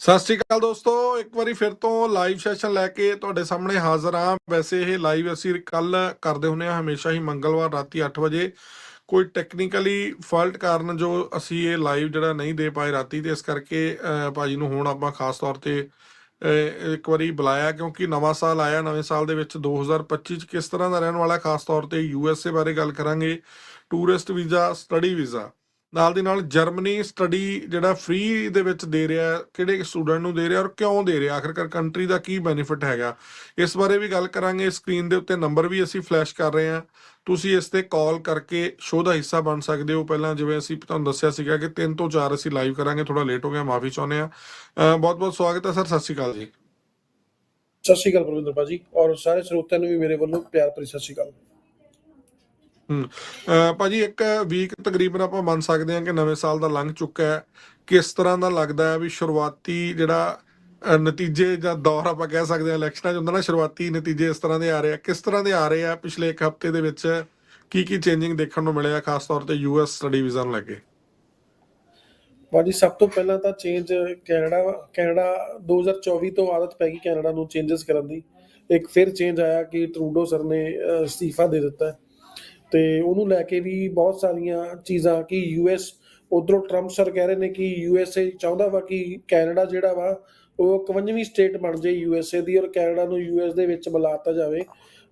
ਸਤਿ ਸ਼੍ਰੀ ਅਕਾਲ ਦੋਸਤੋ ਇੱਕ ਵਾਰੀ ਫਿਰ ਤੋਂ ਲਾਈਵ ਸੈਸ਼ਨ ਲੈ ਕੇ ਤੁਹਾਡੇ ਸਾਹਮਣੇ ਹਾਜ਼ਰ ਹਾਂ। ਵੈਸੇ ਇਹ ਲਾਈਵ ਅਸੀਂ ਕੱਲ ਕਰਦੇ ਹੁੰਦੇ ਹਾਂ ਹਮੇਸ਼ਾ ਹੀ ਮੰਗਲਵਾਰ ਰਾਤੀ 8 ਵਜੇ। ਕੋਈ ਟੈਕਨੀਕਲੀ ਫਾਲਟ ਕਾਰਨ ਜੋ ਅਸੀਂ ਇਹ ਲਾਈਵ ਜਿਹੜਾ ਨਹੀਂ ਦੇ ਪਾਏ ਰਾਤੀ ਤੇ ਇਸ ਕਰਕੇ ਅਹ, ਭਾਜੀ ਨੂੰ ਹੁਣ ਆਪਾਂ ਖਾਸ ਤੌਰ ਤੇ ਇੱਕ ਵਾਰੀ ਬੁਲਾਇਆ ਕਿਉਂਕਿ ਨਵਾਂ ਸਾਲ ਆਇਆ ਨਵੇਂ ਸਾਲ ਦੇ ਵਿੱਚ 2025 ਚ ਕਿਸ ਤਰ੍ਹਾਂ ਦਾ ਰਹਿਣ ਵਾਲਾ ਖਾਸ ਤੌਰ ਤੇ ਯੂਐਸਏ ਬਾਰੇ ਗੱਲ ਕਰਾਂਗੇ। ਟੂਰਿਸਟ ਵੀਜ਼ਾ ਸਟੱਡੀ ਵੀਜ਼ਾ ਨਾਲ ਦੀ ਨਾਲ ਜਰਮਨੀ ਸਟੱਡੀ ਜਿਹੜਾ ਫ੍ਰੀ ਦੇ ਵਿੱਚ ਦੇ ਰਿਹਾ ਕਿਹੜੇ ਸਟੂਡੈਂਟ ਨੂੰ ਦੇ ਰਿਹਾ ਔਰ ਕਿਉਂ ਦੇ ਰਿਹਾ ਆਖਿਰਕਾਰ ਕੰਟਰੀ ਦਾ ਕੀ ਬੈਨੀਫਿਟ ਹੈਗਾ? ਇਸ ਬਾਰੇ ਵੀ ਗੱਲ ਕਰਾਂਗੇ ਸਕਰੀਨ ਦੇ ਉੱਤੇ ਨੰਬਰ ਵੀ ਅਸੀਂ ਫਲੈਸ਼ ਕਰ ਰਹੇ ਹਾਂ। ਤੁਸੀਂ ਇਸ ਤੇ ਕਾਲ ਕਰਕੇ ਸ਼ੋਅ ਦਾ ਹਿੱਸਾ ਬਣ ਸਕਦੇ ਹੋ। ਪਹਿਲਾਂ ਜਿਵੇਂ ਅਸੀਂ ਤੁਹਾਨੂੰ ਦੱਸਿਆ ਸੀਗਾ ਕਿ 3 ਤੋਂ 4 ਅਸੀਂ ਲਾਈਵ ਕਰਾਂਗੇ ਥੋੜਾ ਲੇਟ ਹੋ ਗਿਆ, ਮਾਫੀ ਚਾਹੁੰਦੇ ਆ ਬਹੁਤ ਬਹੁਤ ਸਵਾਗਤ ਹੈ ਸਰ, ਸਤਿ ਸ਼੍ਰੀ ਅਕਾਲ ਜੀ। ਸਤਿ ਸ਼੍ਰੀ ਅਕਾਲ ਪ੍ਰਵਿੰਦਰ ਭਾਜੀ ਔਰ ਸਾਰੇ ਸਰੋਤਿਆਂ ਨੂੰ ਵੀ ਮੇਰੇ ਵੱਲੋਂ ਪਿਆਰ ਭਰੀ ਸਤਿ ਸ਼੍ਰੀ ਅਕਾਲ। ਭਾਜੀ ਇੱਕ ਵੀਕ ਤਕਰੀਬਨ ਆਪਾਂ ਮੰਨ ਸਕਦੇ ਹਾਂ ਕਿ ਨਵੇਂ ਸਾਲ ਦਾ ਲੰਘ ਚੁੱਕਾ ਹੈ। ਕਿਸ ਤਰ੍ਹਾਂ ਦਾ ਲੱਗਦਾ ਹੈ ਵੀ ਸ਼ੁਰੂਆਤੀ ਜਿਹੜਾ ਨਤੀਜੇ ਜਾਂ ਦੌਰ ਆਪਾਂ ਕਹਿ ਸਕਦੇ ਹਾਂ ਇਲੈਕਸ਼ਨਾਂ 'ਚ ਹੁੰਦਾ ਨਾ, ਸ਼ੁਰੂਆਤੀ ਨਤੀਜੇ ਇਸ ਤਰ੍ਹਾਂ ਦੇ ਆ ਰਹੇ ਆ। ਕਿਸ ਤਰ੍ਹਾਂ ਦੇ ਆ ਰਹੇ ਆ ਪਿਛਲੇ ਇੱਕ ਹਫ਼ਤੇ ਦੇ ਵਿੱਚ? ਕੀ ਕੀ ਚੇਂਜਿੰਗ ਦੇਖਣ ਨੂੰ ਮਿਲਿਆ ਖਾਸ ਤੌਰ ਤੇ ਯੂਐਸ ਸਟੱਡੀ ਵੀਜ਼ਾ ਨੂੰ ਲੈ ਕੇ? ਭਾਜੀ, ਸਭ ਤੋਂ ਪਹਿਲਾਂ ਤਾਂ ਚੇਂਜ ਕੈਨੇਡਾ ਕੈਨੇਡਾ 2024 ਤੋਂ ਆਦਤ ਪੈ ਗਈ ਕੈਨੇਡਾ ਨੂੰ ਚੇਂਜਸ ਕਰਨ ਦੀ। ਇੱਕ ਫਿਰ ਚੇਂਜ ਆਇਆ ਕਿ ਟਰੂਡੋ ਸਰ ਨੇ ਅਸਤੀਫਾ ਦੇ ਦਿੱਤਾ। ਤੇ ਉਹਨੂੰ ਲੈ ਕੇ ਵੀ ਬਹੁਤ ਸਾਰੀਆਂ ਚੀਜ਼ਾਂ ਕਿ ਯੂਐਸ ਉਧਰੋਂ ਟਰੰਪ ਸਰ ਕਹਿ ਰਹੇ ਨੇ ਕਿ ਯੂਐਸਏ ਚਾਹੁੰਦਾ ਵਾ ਕਿ ਕੈਨੇਡਾ ਜਿਹੜਾ ਵਾ, ਉਹ 51ਵੀਂ ਸਟੇਟ ਬਣ ਜਾਏ ਯੂਐਸਏ ਦੀ ਔਰ ਕੈਨੇਡਾ ਨੂੰ ਯੂਐਸ ਦੇ ਵਿੱਚ ਮਿਲਾਤਾ ਜਾਵੇ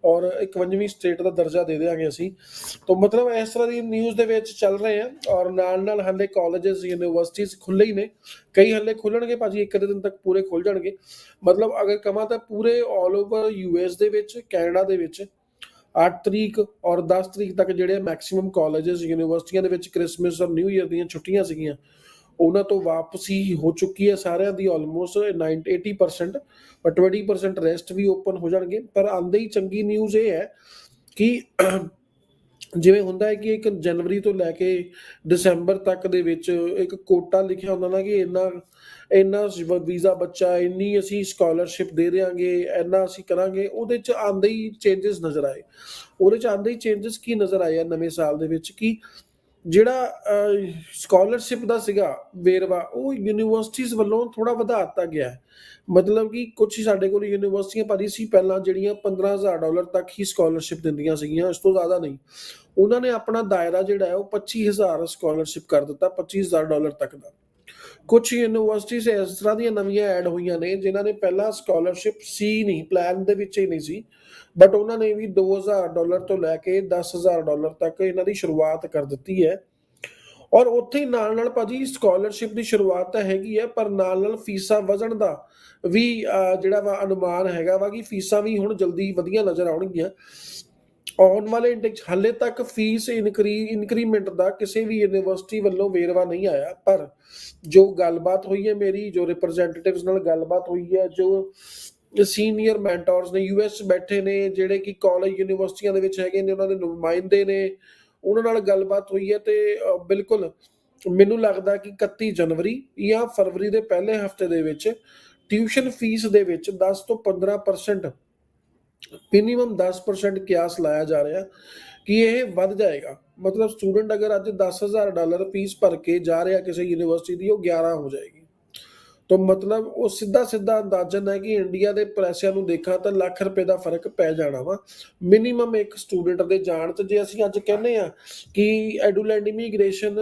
ਔਰ 51ਵੀਂ ਸਟੇਟ ਦਾ ਦਰਜਾ ਦੇ ਦੇਵਾਂਗੇ ਅਸੀਂ। ਤਾਂ ਮਤਲਬ ਇਸ ਤਰ੍ਹਾਂ ਦੀ ਨਿਊਜ਼ ਦੇ ਵਿੱਚ ਚੱਲ ਰਹੇ ਆ ਔਰ ਨਾਲ ਨਾਲ ਹੱਲੇ ਕਾਲਜਸ ਯੂਨੀਵਰਸਿਟੀਜ਼ ਖੁੱਲੇ ਹੀ ਨੇ। ਕਈ ਹੱਲੇ ਖੁੱਲਣਗੇ ਭਾਜੀ ਇੱਕ ਦਿਨ ਤੱਕ ਪੂਰੇ ਖੁੱਲ ਜਾਣਗੇ। ਮਤਲਬ ਅਗਰ ਕਮਾਂ ਤਾਂ ਪੂਰੇ 올 ਓਵਰ ਯੂਐਸ ਦੇ ਵਿੱਚ, ਕੈਨੇਡਾ ਦੇ ਵਿੱਚ 8 ਤਰੀਕ ਔਰ 10 ਤਰੀਕ ਤੱਕ ਜਿਹੜੇ ਮੈਕਸਿਮਮ ਕਾਲਜਸ ਯੂਨੀਵਰਸਿਟੀਆਂ ਦੇ ਵਿੱਚ ਕ੍ਰਿਸਮਸ ਔਰ ਨਿਊ ਈਅਰ ਦੀਆਂ ਛੁੱਟੀਆਂ ਸੀਗੀਆਂ, ਉਹਨਾਂ ਤੋਂ ਵਾਪਸੀ ਹੋ ਚੁੱਕੀ ਹੈ ਸਾਰਿਆਂ ਦੀ ਆਲਮੋਸਟ 90 80% ਪਰ 20% ਰੈਸਟ ਵੀ ਓਪਨ ਹੋ ਜਾਣਗੇ, ਪਰ ਆਂਦੇ ਹੀ ਚੰਗੀ ਨਿਊਜ਼ ਇਹ ਹੈ ਕਿ ਜਿਵੇਂ ਹੁੰਦਾ ਹੈ ਕਿ ਇੱਕ ਜਨਵਰੀ ਤੋਂ ਲੈ ਕੇ ਦਸੰਬਰ ਤੱਕ ਦੇ ਵਿੱਚ ਇੱਕ ਕੋਟਾ ਲਿਖਿਆ ਹੁੰਦਾ ਨਾ ਕਿ ਇੰਨਾ ਇੰਨਾ ਵੀਜ਼ਾ ਬੱਚਾ, ਇੰਨੀ ਅਸੀਂ ਸਕਾਲਰਸ਼ਿਪ ਦੇ ਦੇਾਂਗੇ ਇੰਨਾ ਅਸੀਂ ਕਰਾਂਗੇ, ਉਹਦੇ ਚ ਆਂਦੇ ਹੀ ਚੇਂਜਸ ਨਜ਼ਰ ਆਏ। ਉਹਦੇ ਚ ਆਂਦੇ ਹੀ ਚੇਂਜਸ ਕੀ ਨਜ਼ਰ ਆਏ ਆ ਨਵੇਂ ਸਾਲ ਦੇ ਵਿੱਚ? ਕਿ ਜਿਹੜਾ ਸਕਾਲਰਸ਼ਿਪ ਦਾ ਸੀਗਾ ਵੇਰਵਾ, ਉਹ ਯੂਨੀਵਰਸਿਟੀਜ਼ ਵੱਲੋਂ ਥੋੜਾ ਵਧਾ ਦਿੱਤਾ ਗਿਆ ਹੈ। ਮਤਲਬ ਕਿ ਕੁਝ ਹੀ ਸਾਡੇ ਕੋਲ ਯੂਨੀਵਰਸਿਟੀਆਂ ਭਰੀ ਸੀ, ਪਹਿਲਾਂ ਜਿਹੜੀਆਂ 15000 ਡਾਲਰ ਤੱਕ ਹੀ ਸਕਾਲਰਸ਼ਿਪ ਦਿੰਦੀਆਂ ਸੀਗੀਆਂ, ਇਸ ਤੋਂ ਜ਼ਿਆਦਾ ਨਹੀਂ। ਉਹਨਾਂ ਨੇ ਆਪਣਾ ਦਾਇਰਾ ਜਿਹੜਾ ਹੈ, ਉਹ 25000 ਸਕਾਲਰਸ਼ਿਪ ਕਰ ਦਿੱਤਾ 25000 ਡਾਲਰ ਤੱਕ ਦਾ। ਕੁਝ ਯੂਨੀਵਰਸਿਟੀਜ਼ ਇਸ ਤਰ੍ਹਾਂ ਦੀਆਂ ਨਵੀਆਂ ਐਡ ਹੋਈਆਂ ਨੇ, ਜਿਨ੍ਹਾਂ ਨੇ ਪਹਿਲਾਂ ਸਕਾਲਰਸ਼ਿਪ ਸੀ ਨਹੀਂ ਪਲਾਨ ਦੇ ਵਿੱਚ ਹੀ ਨਹੀਂ ਸੀ। ਬਟ ਉਹਨਾਂ ਨੇ ਵੀ 2000 ਡਾਲਰ ਤੋਂ ਲੈ ਕੇ 10000 ਡਾਲਰ ਤੱਕ ਇਹਨਾਂ ਦੀ ਸ਼ੁਰੂਆਤ ਕਰ ਦਿੱਤੀ ਹੈ। ਔਰ ਉੱਥੇ ਨਾਲ ਨਾਲ ਭਾਜੀ ਸਕਾਲਰਸ਼ਿਪ ਦੀ ਸ਼ੁਰੂਆਤ ਤਾਂ ਹੈਗੀ ਹੈ, ਪਰ ਨਾਲ ਨਾਲ ਫੀਸਾਂ ਵਧਣ ਦਾ ਵੀ ਜਿਹੜਾ ਵਾ ਅਨੁਮਾਨ ਹੈਗਾ ਵਾ ਕਿ ਫੀਸਾਂ ਵੀ ਹੁਣ ਜਲਦੀ ਵਧੀਆ ਨਜ਼ਰ ਆਉਣਗੀਆਂ। ਆਉਣ ਵਾਲੇ ਇੰਡੈਕਸ ਹਾਲੇ ਤੱਕ ਫੀਸ ਇਨਕਰੀ, ਇਨਕਰੀਮੈਂਟ ਦਾ ਕਿਸੇ ਵੀ ਯੂਨੀਵਰਸਿਟੀ ਵੱਲੋਂ ਵੇਰਵਾ ਨਹੀਂ ਆਇਆ, ਪਰ ਜੋ ਗੱਲਬਾਤ ਹੋਈ ਹੈ ਮੇਰੀ, ਜੋ ਰਿਪਰੈਜ਼ੈਂਟੇਟਿਵਸ ਨਾਲ ਗੱਲਬਾਤ ਹੋਈ ਹੈ, ਜੋ ਸੀਨੀਅਰ ਮੈਂਟਰਸ ਨੇ ਯੂਐਸ ਬੈਠੇ ਨੇ, ਜਿਹੜੇ ਕਿ ਕਾਲਜ ਯੂਨੀਵਰਸਿਟੀਆਂ ਦੇ ਵਿੱਚ ਹੈਗੇ ਨੇ, ਉਹਨਾਂ ਦੇ ਨੁਮਾਇੰਦੇ ਨੇ, ਉਹਨਾਂ ਨਾਲ ਗੱਲਬਾਤ ਹੋਈ ਹੈ ਤੇ ਬਿਲਕੁਲ ਮੈਨੂੰ ਲੱਗਦਾ ਕਿ 31 ਜਨਵਰੀ ਜਾਂ ਫਰਵਰੀ ਦੇ ਪਹਿਲੇ ਹਫ਼ਤੇ ਦੇ ਵਿੱਚ ਟਿਊਸ਼ਨ ਫੀਸ ਦੇ ਵਿੱਚ 10 ਤੋਂ 15% ਮਿਨੀਮਮ 10% ਕਿਆਸ ਲਾਇਆ ਜਾ ਰਿਹਾ ਕਿ ਇਹ ਵੱਧ ਜਾਏਗਾ। ਮਤਲਬ ਸਟੂਡੈਂਟ ਅਗਰ ਅੱਜ 10000 ਡਾਲਰ ਫੀਸ ਭਰ ਕੇ ਜਾ ਰਿਹਾ ਕਿਸੇ ਯੂਨੀਵਰਸਿਟੀ ਦੀ, ਉਹ 11 ਹੋ ਜਾਏਗੀ। ਤਾਂ ਮਤਲਬ ਉਹ ਸਿੱਧਾ ਸਿੱਧਾ ਅੰਦਾਜ਼ਨ ਹੈ ਕਿ ਇੰਡੀਆ ਦੇ ਪੈਸਿਆਂ ਨੂੰ ਦੇਖਾਂ ਤਾਂ ਲੱਖ ਰੁਪਏ ਦਾ ਫ਼ਰਕ ਪੈ ਜਾਣਾ ਵਾ। ਮਿਨੀਮਮ ਇੱਕ ਸਟੂਡੈਂਟ ਦੇ ਜਾਣ ਤੇ ਜੇ ਅਸੀਂ ਅੱਜ ਕਹਿੰਦੇ ਆ ਕਿ ਐਡੂਲੈਂਡ ਇਮੀਗ੍ਰੇਸ਼ਨ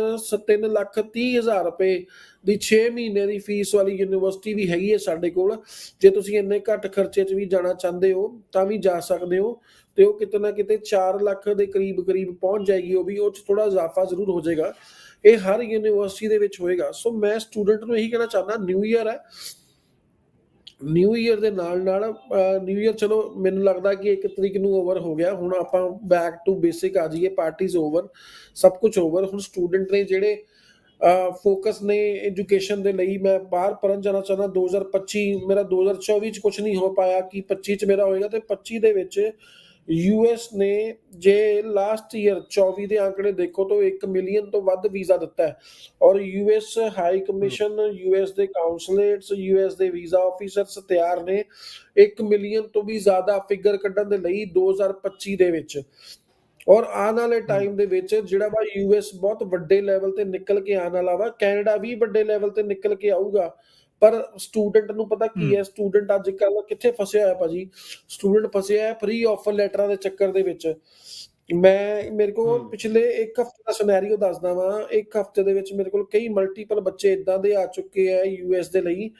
3 ਲੱਖ 30 ਹਜ਼ਾਰ ਰੁਪਏ ਦੀ 6 ਮਹੀਨੇ ਦੀ ਫੀਸ ਵਾਲੀ ਯੂਨੀਵਰਸਿਟੀ ਵੀ ਹੈਗੀ ਹੈ ਸਾਡੇ ਕੋਲ। ਜੇ ਤੁਸੀਂ ਇੰਨੇ ਘੱਟ ਖਰਚੇ 'ਚ ਵੀ ਜਾਣਾ ਚਾਹੁੰਦੇ ਹੋ ਤਾਂ ਵੀ ਜਾ ਸਕਦੇ ਹੋ ਤੇ ਉਹ ਕਿਤੇ ਨਾ ਕਿਤੇ 4 ਲੱਖ ਦੇ ਕਰੀਬ ਕਰੀਬ ਪਹੁੰਚ ਜਾਏਗੀ, ਉਹ ਵੀ ਉਹ 'ਚ ਥੋੜਾ ਇਜ਼ਾਫਾ ਜ਼ਰੂਰ ਹੋ ਜਾਏਗਾ। ਇਹ ਹਰ ਯੂਨੀਵਰਸਿਟੀ ਦੇ ਵਿੱਚ ਹੋਏਗਾ। ਸੋ ਮੈਂ ਸਟੂਡੈਂਟ ਨੂੰ ਇਹੀ ਕਹਿਣਾ ਚਾਹੁੰਦਾ ਨਿਊ ਈਅਰ ਹੈ। ਨਿਊ ਈਅਰ ਦੇ ਨਾਲ ਨਾਲ ਨਿਊ ਈਅਰ ਚਲੋ, ਮੈਨੂੰ ਲੱਗਦਾ ਕਿ ਇੱਕ ਤਰੀਕ ਨੂੰ ਓਵਰ ਹੋ ਗਿਆ। ਹੁਣ ਆਪਾਂ ਬੈਕ ਟੂ ਬੇਸਿਕ ਆ ਜਾਈਏ ਪਾਰਟੀਜ਼ ਓਵਰ ਸਭ ਕੁਝ ਓਵਰ ਹੁਣ ਸਟੂਡੈਂਟ ਨੇ ਜਿਹੜੇ ਫੋਕਸ ਨੇ ਐਜੂਕੇਸ਼ਨ ਦੇ ਲਈ, ਮੈਂ ਬਾਹਰ ਪੜਨ ਜਾਣਾ ਚਾਹੁੰਦਾ 2025 ਮੇਰਾ 2024 ਚ ਕੁਝ ਨਹੀਂ ਹੋ ਪਾਇਆ, ਕਿ 25 ਚ ਮੇਰਾ ਹੋਏਗਾ ਤੇ 25 ਦੇ ਵਿੱਚ ਯੂਐਸ ਨੇ ਜੇ ਲਾਸਟ ਈਅਰ 24 ਦੇ ਅੰਕੜੇ ਦੇਖੋ ਤਾਂ 1 ਮਿਲੀਅਨ ਤੋਂ ਵੱਧ ਵੀਜ਼ਾ ਦਿੱਤਾ ਹੈ। ਔਰ ਯੂਐਸ ਹਾਈ ਕਮਿਸ਼ਨ, ਯੂਐਸ ਦੇ ਕਾਉਂਸਲੇਟਸ, ਯੂਐਸ ਦੇ ਵੀਜ਼ਾ ਆਫੀਸਰਸ ਤਿਆਰ ਨੇ 1 ਮਿਲੀਅਨ ਤੋਂ ਵੀ ਜ਼ਿਆਦਾ ਫਿਗਰ ਕੱਢਣ ਦੇ ਲਈ 2025 ਦੇ ਵਿੱਚ। ਔਰ ਆਉਣ ਵਾਲੇ ਟਾਈਮ ਦੇ ਵਿੱਚ ਜਿਹੜਾ ਵਾ ਯੂਐਸ ਬਹੁਤ ਵੱਡੇ ਲੈਵਲ ਤੇ ਨਿਕਲ ਕੇ ਆਉਣ ਵਾਲਾ ਵਾ, ਕੈਨੇਡਾ ਵੀ ਵੱਡੇ ਲੈਵਲ ਤੇ ਨਿਕਲ ਕੇ ਆਊਗਾ। ਪਰ ਸਟੂਡੈਂਟ ਨੂੰ ਪਤਾ ਕੀ ਹੂੰ। ਹੈ ਸਟੂਡੈਂਟ ਅੱਜ ਕੱਲ ਕਿੱਥੇ ਫਸਿਆ ਹੋਇਆ ਭਾਜੀ? ਸਟੂਡੈਂਟ ਫਸਿਆ ਹੈ ਫ੍ਰੀ ਆਫਰ ਲੈਟਰਾਂ ਦੇ ਚੱਕਰ ਦੇ ਵਿੱਚ। ਮੈਂ ਮੇਰੇ ਕੋਲ ਹੂੰ। ਪਿਛਲੇ ਇੱਕ ਹਫ਼ਤੇ ਦਾ ਸਿਨੈਰੀਓ ਦੱਸਦਾ ਵਾਂ। ਇੱਕ ਹਫ਼ਤੇ ਦੇ ਵਿੱਚ ਮੇਰੇ ਕੋਲ ਕਈ ਮਲਟੀਪਲ ਬੱਚੇ ਇਦਾਂ ਦੇ ਆ ਚੁੱਕੇ ਆ ਯੂਐਸ ਦੇ ਲਈ